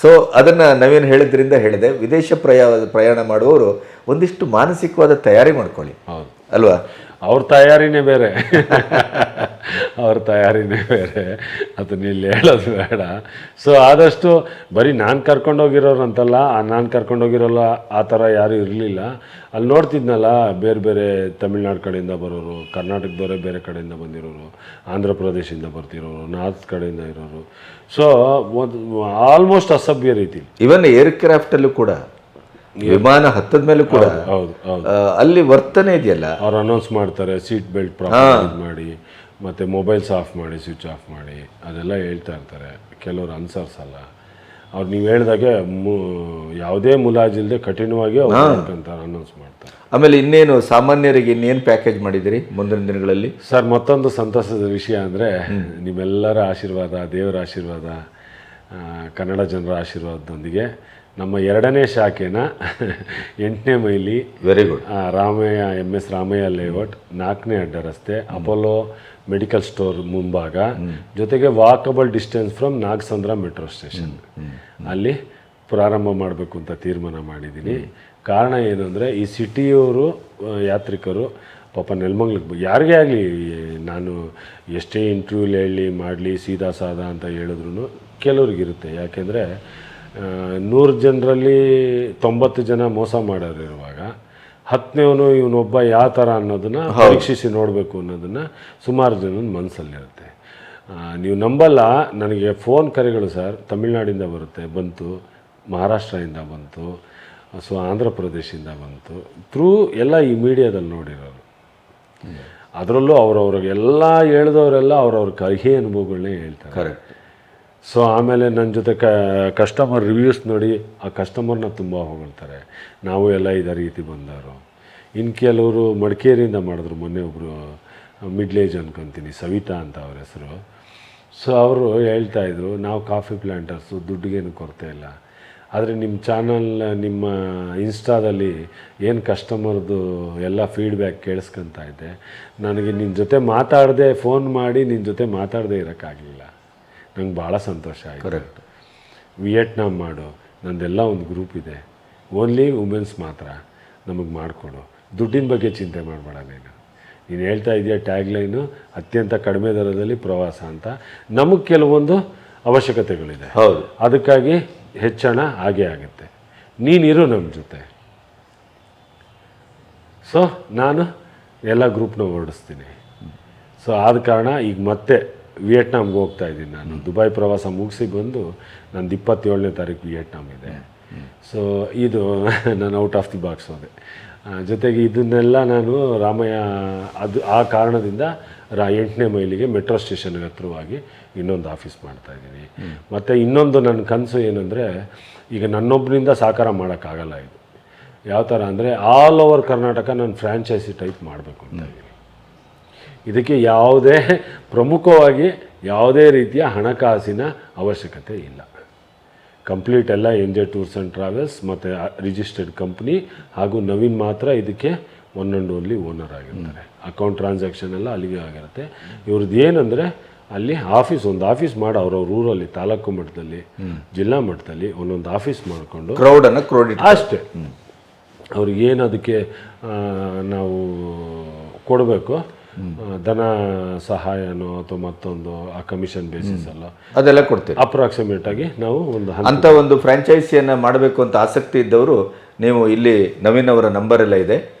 ಸೊ ಅದನ್ನು ನಾವೇನು ಹೇಳಿದ್ರಿಂದ ಹೇಳಿದೆ ವಿದೇಶ ಪ್ರಯಾ ಪ್ರಯಾಣ ಮಾಡುವವರು ಒಂದಿಷ್ಟು ಮಾನಸಿಕವಾದ ತಯಾರಿ ಮಾಡ್ಕೊಳ್ಳಿ.
ಹೌದು.
ಅಲ್ವಾ?
ಅವ್ರ ತಯಾರಿನೇ ಬೇರೆ. ಅವ್ರ ತಯಾರಿನೇ ಬೇರೆ. ಅದನ್ನ ಇಲ್ಲಿ ಹೇಳೋದು ಬೇಡ. ಸೊ ಆದಷ್ಟು ಬರೀ ನಾನು ಕರ್ಕೊಂಡೋಗಿರೋರು ಅಂತಲ್ಲ ನಾನು ಕರ್ಕೊಂಡೋಗಿರೋಲ್ಲ ಆ ಥರ ಯಾರೂ ಇರಲಿಲ್ಲ. ಅಲ್ಲಿ ನೋಡ್ತಿದ್ನಲ್ಲ, ಬೇರೆ ಬೇರೆ ತಮಿಳ್ನಾಡು ಕಡೆಯಿಂದ ಬರೋರು ಕರ್ನಾಟಕದವರೇ ಬೇರೆ ಕಡೆಯಿಂದ ಬಂದಿರೋರು ಆಂಧ್ರ ಪ್ರದೇಶದಿಂದ ಬರ್ತಿರೋರು, ನಾರ್ತ್ ಕಡೆಯಿಂದ ಇರೋರು. ಸೊ ಒಂದು ಆಲ್ಮೋಸ್ಟ್ ಅಸಭ್ಯ ರೀತಿ.
ಇವನ್ ಏರ್ಕ್ರಾಫ್ಟಲ್ಲೂ ಕೂಡ ವಿಮಾನ ಹತ್ತದ ಮೇಲೆ ಕೂಡ
ಹೌದು ಹೌದು
ಅಲ್ಲಿ ವರ್ತನೆ ಇದೆಯಲ್ಲ?
ಅವ್ರು ಅನೌನ್ಸ್ ಮಾಡ್ತಾರೆ ಸೀಟ್ ಬೆಲ್ಟ್ ಪ್ರಾಬ್ಲಮ್ ಮಾಡಿ ಮತ್ತೆ ಮೊಬೈಲ್ಸ್ ಆಫ್ ಮಾಡಿ ಸ್ವಿಚ್ ಆಫ್ ಮಾಡಿ ಅದೆಲ್ಲ ಹೇಳ್ತಾ ಇರ್ತಾರೆ. ಕೆಲವರು ಅನ್ಸರ್ಸಲ್ಲ ಅವ್ರು ನೀವು ಹೇಳಿದಾಗೆ ಯಾವುದೇ ಮುಲಾಜಿಲ್ಲದೆ ಕಠಿಣವಾಗಿ ಅವ್ರು ಅನೌನ್ಸ್ ಮಾಡ್ತಾರೆ.
ಆಮೇಲೆ ಇನ್ನೇನು ಸಾಮಾನ್ಯರಿಗೆ ಇನ್ನೇನು ಪ್ಯಾಕೇಜ್ ಮಾಡಿದಿರಿ ಮುಂದಿನ ದಿನಗಳಲ್ಲಿ?
ಸರ್ ಮತ್ತೊಂದು ಸಂತಸದ ವಿಷಯ ಅಂದರೆ ನಿಮ್ಮೆಲ್ಲರ ಆಶೀರ್ವಾದ ದೇವರ ಆಶೀರ್ವಾದ ಕನ್ನಡ ಜನರ ಆಶೀರ್ವಾದದೊಂದಿಗೆ ನಮ್ಮ ಎರಡನೇ ಶಾಖೆನ ಎಂಟನೇ mile
very good
Ramaiah M S Ramaiah layout ನಾಲ್ಕನೇ ಅಡ್ಡ ರಸ್ತೆ ಅಪೋಲೋ ಮೆಡಿಕಲ್ ಸ್ಟೋರ್ ಮುಂಭಾಗ ಜೊತೆಗೆ walkable distance from Nagasandra metro station ಅಲ್ಲಿ ಪ್ರಾರಂಭ ಮಾಡಬೇಕು ಅಂತ ತೀರ್ಮಾನ ಮಾಡಿದ್ದೀನಿ ಕಾರಣ ಏನು ಅಂದರೆ ಈ ಸಿಟಿಯವರು ಯಾತ್ರಿಕರು ಪಾಪ ನೆಲಮಂಗ್ಲಕ್ಕೆ ಯಾರಿಗೇ ಆಗಲಿ ನಾನು ಎಷ್ಟೇ ಇಂಟರ್ವ್ಯೂಲಿ ಹೇಳಿ ಮಾಡಲಿ ಸೀದಾ ಸಾದಾ ಅಂತ ಹೇಳಿದ್ರು ಕೆಲವ್ರಿಗಿರುತ್ತೆ ಯಾಕೆಂದರೆ ನೂರು ಜನರಲ್ಲಿ ತೊಂಬತ್ತು ಜನ ಮೋಸ ಮಾಡೋರು ಇರುವಾಗ. ಹತ್ತನೇವನು ಇವನೊಬ್ಬ ಯಾವ ಥರ ಅನ್ನೋದನ್ನು ಪರೀಕ್ಷಿಸಿ ನೋಡಬೇಕು ಅನ್ನೋದನ್ನು ಸುಮಾರು ಜನದ ಮನಸ್ಸಲ್ಲಿರುತ್ತೆ ನೀವು ನಂಬಲ್ಲ ನನಗೆ ಫೋನ್ ಕರೆಗಳು ಸರ್ ತಮಿಳ್ನಾಡಿಂದ ಬರುತ್ತೆ ಬಂತು ಮಹಾರಾಷ್ಟ್ರದಿಂದ ಬಂತು ಸೊ ಆಂಧ್ರ ಪ್ರದೇಶದಿಂದ ಬಂತು. ಥ್ರೂ ಎಲ್ಲ ಈ ಮೀಡಿಯಾದಲ್ಲಿ ನೋಡಿರೋರು. ಅದರಲ್ಲೂ ಅವ್ರವ್ರಿಗೆ ಎಲ್ಲ ಹೇಳ್ದವರೆಲ್ಲ ಅವ್ರವ್ರ ಕಹಿ ಅನುಭವಗಳನ್ನೇ ಹೇಳ್ತಾರೆ.
ಕರೆಕ್ಟ್
ಸೊ ಆಮೇಲೆ ನನ್ನ ಜೊತೆ ಕ ಕಸ್ಟಮರ್ ರಿವ್ಯೂಸ್ ನೋಡಿ, ಆ ಕಸ್ಟಮರ್ನ ತುಂಬ ಹೊಗಳ್ತಾರೆ. ನಾವು ಎಲ್ಲ ಇದೇ ರೀತಿ ಬಂದವರು. ಇನ್ನು ಕೆಲವರು ಮಡಿಕೇರಿಯಿಂದ ಮಾಡಿದ್ರು, ಮೊನ್ನೆ ಒಬ್ಬರು ಮಿಡ್ಲ್ ಏಜ್ ಅನ್ಕೊತೀನಿ, ಸವಿತಾ ಅಂತ ಅವ್ರ ಹೆಸರು. ಸೊ ಅವರು ಹೇಳ್ತಾ ಇದ್ರು, ನಾವು ಕಾಫಿ ಪ್ಲ್ಯಾಂಟರ್ಸು ದುಡ್ಡಿಗೇನು ಕೊರತೆ ಇಲ್ಲ. ಆದರೆ ನಿಮ್ಮ ಚಾನಲ್ ನಿಮ್ಮ ಇನ್ಸ್ಟಾದಲ್ಲಿ ಏನು ಕಸ್ಟಮರ್ದು ಎಲ್ಲ ಫೀಡ್ಬ್ಯಾಕ್ ಕೇಳಿಸ್ಕೊತಾ ಇದ್ದೆ. ನನಗೆ ನಿನ್ನ ಜೊತೆ ಮಾತಾಡದೆ ಫೋನ್ ಮಾಡಿ ನಿನ್ನ ಜೊತೆ ಮಾತಾಡದೆ ಇರೋಕ್ಕಾಗಲಿಲ್ಲ. ನಂಗೆ ಭಾಳ ಸಂತೋಷ ಆಯಿತು.
ಕರೆಕ್ಟ್
ವಿಯೆಟ್ನಾಮ್ ಮಾಡು ನಂದೆಲ್ಲ ಒಂದು ಗ್ರೂಪ್ ಇದೆ. ಓನ್ಲಿ ವುಮೆನ್ಸ್ ಮಾತ್ರ ನಮಗೆ ಮಾಡಿಕೊಡು. ದುಡ್ಡಿನ ಬಗ್ಗೆ ಚಿಂತೆ ಮಾಡಬೇಡ ನೀನು. ನೀನು ಹೇಳ್ತಾ ಇದೆಯಾ ಟ್ಯಾಗ್ಲೈನು ಅತ್ಯಂತ ಕಡಿಮೆ ದರದಲ್ಲಿ ಪ್ರವಾಸ ಅಂತ. ನಮಗೆ ಕೆಲವೊಂದು ಅವಶ್ಯಕತೆಗಳಿದೆ.
ಹೌದು.
ಅದಕ್ಕಾಗಿ ಹೆಚ್ಚಣ ಹಾಗೇ ಆಗುತ್ತೆ. ನೀನಿರು ನಮ್ಮ ಜೊತೆ. ಸೊ ನಾನು ಎಲ್ಲ ಗ್ರೂಪ್ನ ಹೊರಡಿಸ್ತೀನಿ ಸೊ ಆದ ಕಾರಣ ಈಗ ಮತ್ತೆ ವಿಯೆಟ್ನಾಮ್ಗೆ ಹೋಗ್ತಾ ಇದ್ದೀನಿ ನಾನು. ದುಬೈ ಪ್ರವಾಸ ಮುಗಿಸಿ ಬಂದು ನಂದು ಇಪ್ಪತ್ತೇಳನೇ ತಾರೀಕು ವಿಯೆಟ್ನಾಮ್ ಇದೆ. ಸೊ ಇದು ನಾನು ಔಟ್ ಆಫ್ ದಿ ಬಾಕ್ಸ್ ಹೋದೆ. ಜೊತೆಗೆ ಇದನ್ನೆಲ್ಲ ನಾನು ರಾಮಯ್ಯ ಅದು ಆ ಕಾರಣದಿಂದ ರಾ ಎಂಟನೇ ಮೈಲಿಗೆ ಮೆಟ್ರೋ ಸ್ಟೇಷನ್ಗೆ ಹತ್ರವಾಗಿ ಇನ್ನೊಂದು ಆಫೀಸ್ ಮಾಡ್ತಾ ಇದ್ದೀನಿ. ಮತ್ತು ಇನ್ನೊಂದು ನನ್ನ ಕನಸು ಏನಂದರೆ ಈಗ ನನ್ನೊಬ್ಬರಿಂದ ಸಾಕಾರ ಮಾಡೋಕ್ಕಾಗಲ್ಲ ಇದು. ಯಾವ ಥರ ಅಂದರೆ ಆಲ್ ಓವರ್ ಕರ್ನಾಟಕ ನಾನು ಫ್ರ್ಯಾಂಚೈಸಿ ಟೈಪ್ ಮಾಡಬೇಕು ಅಂತ ಇದ್ದೀನಿ. ಇದಕ್ಕೆ ಯಾವುದೇ ಪ್ರಮುಖವಾಗಿ ಯಾವುದೇ ರೀತಿಯ ಹಣಕಾಸಿನ ಅವಶ್ಯಕತೆ ಇಲ್ಲ. ಕಂಪ್ಲೀಟ್ ಎಲ್ಲ N J tours and travels ಮತ್ತು ರಿಜಿಸ್ಟರ್ಡ್ ಕಂಪ್ನಿ ಹಾಗೂ ನವೀನ್ ಮಾತ್ರ ಇದಕ್ಕೆ ಒನ್ ಆ್ಯಂಡ್ ಓನ್ಲಿ ಓನರ್ ಆಗಿರ್ತಾರೆ. ಅಕೌಂಟ್ ಟ್ರಾನ್ಸಾಕ್ಷನ್ ಎಲ್ಲ ಅಲ್ಲಿಗೆ ಆಗಿರುತ್ತೆ. ಇವ್ರದ್ದು ಏನಂದರೆ ಅಲ್ಲಿ ಆಫೀಸ್ ಒಂದು ಆಫೀಸ್ ಮಾಡಿ ಅವ್ರವ್ರ ಊರಲ್ಲಿ ತಾಲೂಕು ಮಟ್ಟದಲ್ಲಿ ಜಿಲ್ಲಾ ಮಟ್ಟದಲ್ಲಿ ಒಂದೊಂದು ಆಫೀಸ್ ಮಾಡಿಕೊಂಡು
ಕ್ರೌಡನ್ನು ಕ್ರೋಡಿಟ್
ಅಷ್ಟೇ. ಅವ್ರಿಗೆ ಏನು ಅದಕ್ಕೆ ನಾವು ಕೊಡಬೇಕು? ಧನ ಸಹಾಯನೋ ಅಥವಾ ಮತ್ತೊಂದು ಆ ಕಮಿಷನ್ ಅಲ್ಲ
ಅದೆಲ್ಲ ಕೊಡ್ತೀವಿ.
ಅಪ್ರಾಕ್ಸಿಮೇಟ್ ಆಗಿ ನಾವು ಒಂದು
ಅಂತ ಒಂದು ಫ್ರಾಂಚೈಸಿಯನ್ನು ಮಾಡಬೇಕು ಅಂತ ಆಸಕ್ತಿ ಇದ್ದವರು ನೀವು ಇಲ್ಲಿ ನವೀನ್ ಅವರ ನಂಬರ್ ಎಲ್ಲ ಇದೆ.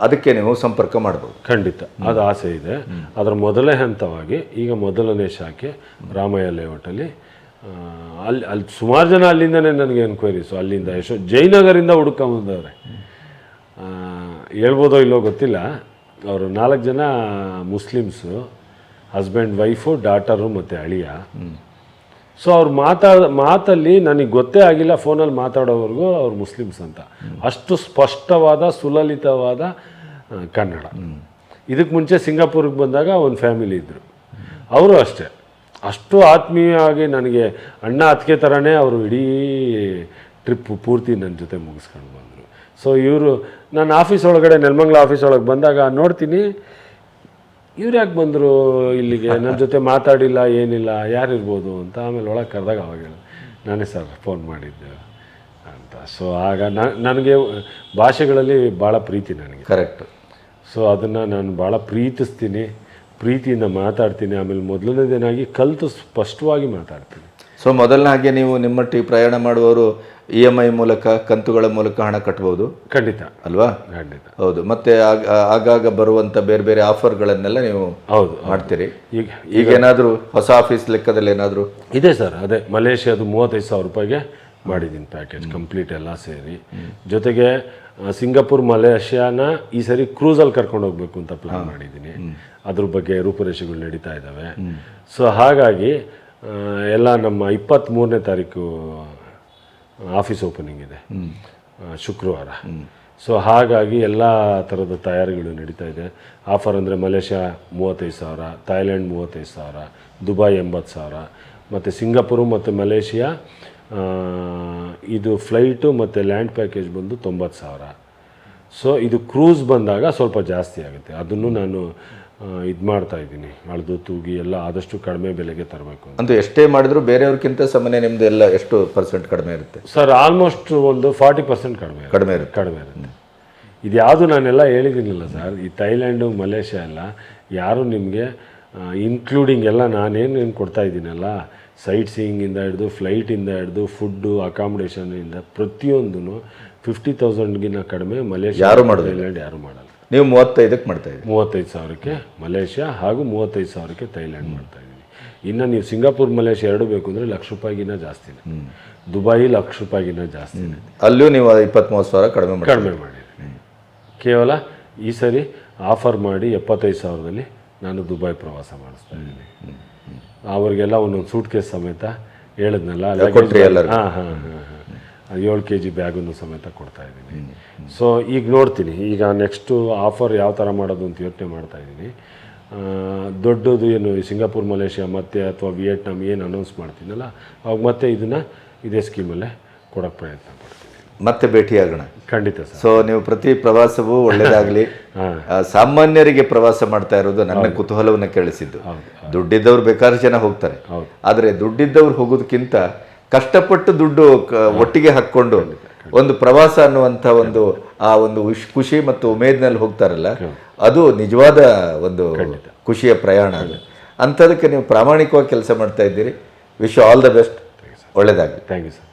ಅದಕ್ಕೆ ನೀವು ಸಂಪರ್ಕ ಮಾಡ್ಬೋದು.
ಖಂಡಿತ. ಅದು ಆಸೆ ಇದೆ. ಅದರ ಮೊದಲೇ ಹಂತವಾಗಿ ಈಗ ಮೊದಲನೇ ಶಾಖೆ ರಾಮಯ್ಯ ಲೇಔಟಲ್ಲಿ ಅಲ್ಲಿ ಅಲ್ಲಿ ಸುಮಾರು ಜನ ಅಲ್ಲಿಂದನೇ ನನಗೆ ಎನ್ಕ್ವೈರೀಸು ಅಲ್ಲಿಂದ ಎಷ್ಟೋ ಜಯನಗರಿಂದ ಹುಡ್ಕೊಂಬಂದವ್ರೆ. ಆ, ಹೇಳ್ಬೋದೋ ಇಲ್ಲೋ ಗೊತ್ತಿಲ್ಲ. ಅವರು ನಾಲ್ಕು ಜನ ಮುಸ್ಲಿಮ್ಸು ಹಸ್ಬೆಂಡ್ ವೈಫು ಡಾಟರು ಮತ್ತು ಅಳಿಯ. ಸೊ ಅವ್ರು ಮಾತಾಡ ಮಾತಲ್ಲಿ ನನಗೆ ಗೊತ್ತೇ ಆಗಿಲ್ಲ ಫೋನಲ್ಲಿ ಮಾತಾಡೋವರೆಗೂ ಅವ್ರು ಮುಸ್ಲಿಮ್ಸ್ ಅಂತ. ಅಷ್ಟು ಸ್ಪಷ್ಟವಾದ ಸುಲಲಿತವಾದ ಕನ್ನಡ. ಇದಕ್ಕೆ ಮುಂಚೆ ಸಿಂಗಾಪುರ್ಗೆ ಬಂದಾಗ ಒಂದು ಫ್ಯಾಮಿಲಿ ಇದ್ದರು ಅವರು ಅಷ್ಟೇ. ಅಷ್ಟು ಆತ್ಮೀಯವಾಗಿ ನನಗೆ ಅಣ್ಣ ಅತ್ತಿಗೆ ಥರನೇ ಅವರು ಇಡೀ ಟ್ರಿಪ್ ಪೂರ್ತಿ ನನ್ನ ಜೊತೆ ಮುಗಿಸ್ಕೊಂಡು ಬಂದರು. ಸೊ ಇವರು ನಾನು ಆಫೀಸ್ ಒಳಗಡೆ ನೆಲಮಂಗ್ಲ ಆಫೀಸ್ ಒಳಗೆ ಬಂದಾಗ ನೋಡ್ತೀನಿ ಇವ್ರು ಯಾಕೆ ಬಂದರು ಇಲ್ಲಿಗೆ? ನನ್ನ ಜೊತೆ ಮಾತಾಡಿಲ್ಲ ಏನಿಲ್ಲ ಯಾರಿರ್ಬೋದು ಅಂತ ಆಮೇಲೆ ಒಳಗೆ ಕರೆದಾಗ ಅವಾಗ ಹೇಳಿ ನಾನೇ ಸರ್ ಫೋನ್ ಮಾಡಿದ್ದೆ ಅಂತ. ಸೊ ಆಗ ನನಗೆ ಭಾಷೆಗಳಲ್ಲಿ ಭಾಳ ಪ್ರೀತಿ ನನಗೆ.
ಕರೆಕ್ಟ್
ಸೊ ಅದನ್ನು ನಾನು ಭಾಳ ಪ್ರೀತಿಸ್ತೀನಿ ಪ್ರೀತಿಯಿಂದ ಮಾತಾಡ್ತೀನಿ ಆಮೇಲೆ ಮೊದಲನೇದೇನಾಗಿ ಕಲಿತು ಸ್ಪಷ್ಟವಾಗಿ ಮಾತಾಡ್ತೀನಿ.
ಸೊ ಮೊದಲನಾಗೆ ನೀವು ನಿಮ್ಮೊಟ್ಟಿಗೆ ಪ್ರಯಾಣ ಮಾಡುವವರು ಇ ಎಂ ಐ ಮೂಲಕ ಕಂತುಗಳ ಮೂಲಕ ಹಣ ಕಟ್ಬೋದು.
ಖಂಡಿತ.
ಅಲ್ವಾ?
ಖಂಡಿತ.
ಹೌದು. ಮತ್ತೆ ಆಗ- ಆಗಾಗ ಬರುವಂತ ಬೇರೆ ಬೇರೆ ಆಫರ್ಗಳನ್ನೆಲ್ಲ ನೀವು
ಹೌದು
ಮಾಡ್ತೀರಿ.
ಈಗ
ಈಗ ಏನಾದರೂ ಹೊಸ ಆಫೀಸ್ ಲೆಕ್ಕದಲ್ಲಿ ಏನಾದರೂ?
ಇದೆ ಸರ್ ಅದೇ ಮಲೇಷ್ಯಾದು ಮೂವತ್ತೈದು ಸಾವಿರ ರೂಪಾಯಿಗೆ ಮಾಡಿದ್ದೀನಿ ಪ್ಯಾಕೇಜ್ ಕಂಪ್ಲೀಟ್ ಎಲ್ಲ ಸೇರಿ. ಜೊತೆಗೆ ಸಿಂಗಾಪುರ್ ಮಲೇಷ್ಯಾನ ಈ ಸರಿ ಕ್ರೂಸಲ್ಲಿ ಕರ್ಕೊಂಡು ಹೋಗ್ಬೇಕು ಅಂತ ಪ್ಲಾನ್ ಮಾಡಿದ್ದೀನಿ. ಅದ್ರ ಬಗ್ಗೆ ರೂಪುರೇಷೆಗಳು ನಡೀತಾ ಇದ್ದಾವೆ. ಸೊ ಹಾಗಾಗಿ ಎಲ್ಲ ನಮ್ಮ ಇಪ್ಪತ್ತ್ಮೂರನೇ ತಾರೀಕು ಆಫೀಸ್ ಓಪನಿಂಗ್ ಇದೆ. ಶುಕ್ರವಾರ. ಸೊ ಹಾಗಾಗಿ ಎಲ್ಲ ಥರದ ತಯಾರಿಗಳು ನಡೀತಾ ಇದೆ. ಆಫರ್ ಅಂದರೆ ಮಲೇಷ್ಯಾ ಮೂವತ್ತೈದು ಸಾವಿರ ಥೈಲ್ಯಾಂಡ್ ಮೂವತ್ತೈದು ಸಾವಿರ ದುಬೈ ಎಂಬತ್ತು ಸಾವಿರ ಮತ್ತು ಸಿಂಗಾಪುರು ಮತ್ತು ಮಲೇಷಿಯಾ ಇದು ಫ್ಲೈಟು ಮತ್ತು ಲ್ಯಾಂಡ್ ಪ್ಯಾಕೇಜ್ ಬಂದು ತೊಂಬತ್ತು ಸಾವಿರ. ಸೊ ಇದು ಕ್ರೂಸ್ ಬಂದಾಗ ಸ್ವಲ್ಪ ಜಾಸ್ತಿ ಆಗುತ್ತೆ. ಅದನ್ನು ನಾನು ಇದು ಮಾಡ್ತಾ ಇದ್ದೀನಿ. ಅಳದು ತೂಗಿ ಎಲ್ಲ ಆದಷ್ಟು ಕಡಿಮೆ ಬೆಲೆಗೆ ತರಬೇಕು ಅಂತ.
ಎಷ್ಟೇ ಮಾಡಿದ್ರು ಬೇರೆಯವ್ರಕ್ಕಿಂತ ಸಾಮಾನ್ಯ ನಿಮ್ದು ಎಲ್ಲ ಎಷ್ಟು ಪರ್ಸೆಂಟ್ ಕಡಿಮೆ ಇರುತ್ತೆ?
ಸರ್ ಆಲ್ಮೋಸ್ಟ್ ಒಂದು ಫಾರ್ಟಿ ಪರ್ಸೆಂಟ್ ಕಡಿಮೆ
ಕಡಿಮೆ ಇರುತ್ತೆ.
ಕಡಿಮೆ ಇರುತ್ತೆ. ಇದು ಯಾವುದು ನಾನೆಲ್ಲ ಹೇಳಿದ್ದೀನಿಲ್ಲ ಸರ್ ಈ ಥೈಲ್ಯಾಂಡು ಮಲೇಷ್ಯಾ ಎಲ್ಲ ಯಾರು ನಿಮಗೆ ಇನ್ಕ್ಲೂಡಿಂಗ್ ಎಲ್ಲ ನಾನೇನು ಏನು ಕೊಡ್ತಾ ಇದ್ದೀನಲ್ಲ ಸೈಟ್ ಸೀಯಿಂಗಿಂದ ಹಿಡಿದು ಫ್ಲೈಟಿಂದ ಹಿಡಿದು ಫುಡ್ಡು ಅಕಾಮಿಡೇಷನಿಂದ ಪ್ರತಿಯೊಂದೂ ಫಿಫ್ಟಿ ತೌಸಂಡ್ಗಿಂತ ಕಡಿಮೆ ಮಲೇಷ್ಯಾ
ಯಾರು ಮಾಡೋದು
ಥೈಲ್ಯಾಂಡ್ ಯಾರು ಮಾಡಲ್ಲ.
ನೀವು ಮೂವತ್ತೈದಕ್ಕೆ ಮಾಡ್ತಾ ಇದ್ದೀವಿ
ಮೂವತ್ತೈದು ಸಾವಿರಕ್ಕೆ ಮಲೇಷ್ಯಾ ಹಾಗೂ ಮೂವತ್ತೈದು ಸಾವಿರಕ್ಕೆ ಥೈಲ್ಯಾಂಡ್ ಮಾಡ್ತಾ ಇದ್ದೀವಿ ಇನ್ನು ನೀವು ಸಿಂಗಾಪುರ್ ಮಲೇಷ್ಯಾ ಎರಡು ಬೇಕು ಅಂದರೆ ಲಕ್ಷ ರೂಪಾಯಿಗಿನ್ನ ಜಾಸ್ತಿ ದುಬೈ ಲಕ್ಷ ರೂಪಾಯಿಗಿನ್ನ ಜಾಸ್ತಿನೇ
ಅಲ್ಲೂ ನೀವು ಇಪ್ಪತ್ತ್ಮೂವತ್ತು ಸಾವಿರ ಕಡಿಮೆ ಮಾಡಿ
ಕಡಿಮೆ ಮಾಡಿದ್ದೀನಿ ಕೇವಲ ಈ ಸರಿ ಆಫರ್ ಮಾಡಿ ಎಪ್ಪತ್ತೈದು ಸಾವಿರದಲ್ಲಿ ನಾನು ದುಬೈ ಪ್ರವಾಸ ಮಾಡಿಸ್ತಾ ಇದ್ದೀನಿ. ಅವರಿಗೆಲ್ಲ ಒಂದೊಂದು ಸೂಟ್ ಕೇಸ್ ಸಮೇತ ಹೇಳಿದ್ನಲ್ಲ ಹಾಂ ಹಾಂ ಹಾಂ. ಏಳು ಕೆ ಜಿ ಬ್ಯಾಗನ್ನು ಸಮೇತ ಕೊಡ್ತಾ ಇದ್ದೀನಿ. ಸೊ ಈಗ ನೋಡ್ತೀನಿ. ಈಗ ನೆಕ್ಸ್ಟು ಆಫರ್ ಯಾವ ಥರ ಮಾಡೋದು ಅಂತ ಯೋಚನೆ ಮಾಡ್ತಾ ಇದ್ದೀನಿ. ದೊಡ್ಡದು ಏನು ಸಿಂಗಾಪುರ್ ಮಲೇಷ್ಯಾ ಮತ್ತೆ ಅಥವಾ ವಿಯೆಟ್ನಾಮ್ ಏನು ಅನೌನ್ಸ್ ಮಾಡ್ತೀನಲ್ಲ ಅವಾಗ ಮತ್ತೆ ಇದನ್ನು ಇದೇ ಸ್ಕೀಮಲ್ಲೇ ಕೊಡೋಕ್ಕೆ ಪ್ರಯತ್ನ ಮಾಡ್ತೀನಿ
ಮತ್ತೆ ಭೇಟಿಯಾಗೋಣ.
ಖಂಡಿತ ಸರ್.
ಸೊ ನೀವು ಪ್ರತಿ ಪ್ರವಾಸವೂ ಒಳ್ಳೆಯದಾಗಲಿ ಸಾಮಾನ್ಯರಿಗೆ ಪ್ರವಾಸ ಮಾಡ್ತಾ ಇರೋದು ನನ್ನ ಕುತೂಹಲವನ್ನು ಕೇಳಿಸಿದ್ದು. ದುಡ್ಡಿದ್ದವ್ರು ಬೇಕಾದ್ರೆ ಜನ ಹೋಗ್ತಾರೆ. ಆದರೆ ದುಡ್ಡಿದ್ದವ್ರು ಹೋಗೋದಕ್ಕಿಂತ ಕಷ್ಟಪಟ್ಟು ದುಡ್ಡು ಒಟ್ಟಿಗೆ ಹಾಕ್ಕೊಂಡು ಒಂದು ಪ್ರವಾಸ ಅನ್ನುವಂಥ ಒಂದು ಆ ಒಂದು ಖುಷಿ ಮತ್ತು ಉಮೇದ್ನಲ್ಲಿ ಹೋಗ್ತಾರಲ್ಲ ಅದು ನಿಜವಾದ ಒಂದು ಖುಷಿಯ ಪ್ರಯಾಣ ಅದು. ಅಂಥದಕ್ಕೆ ನೀವು ಪ್ರಾಮಾಣಿಕವಾಗಿ ಕೆಲಸ ಮಾಡ್ತಾ ಇದ್ದೀರಿ. ವಿಶ್ ಆಲ್ ದ ಬೆಸ್ಟ್ ಒಳ್ಳೆಯದಾಗಲಿ
thank you sir thank you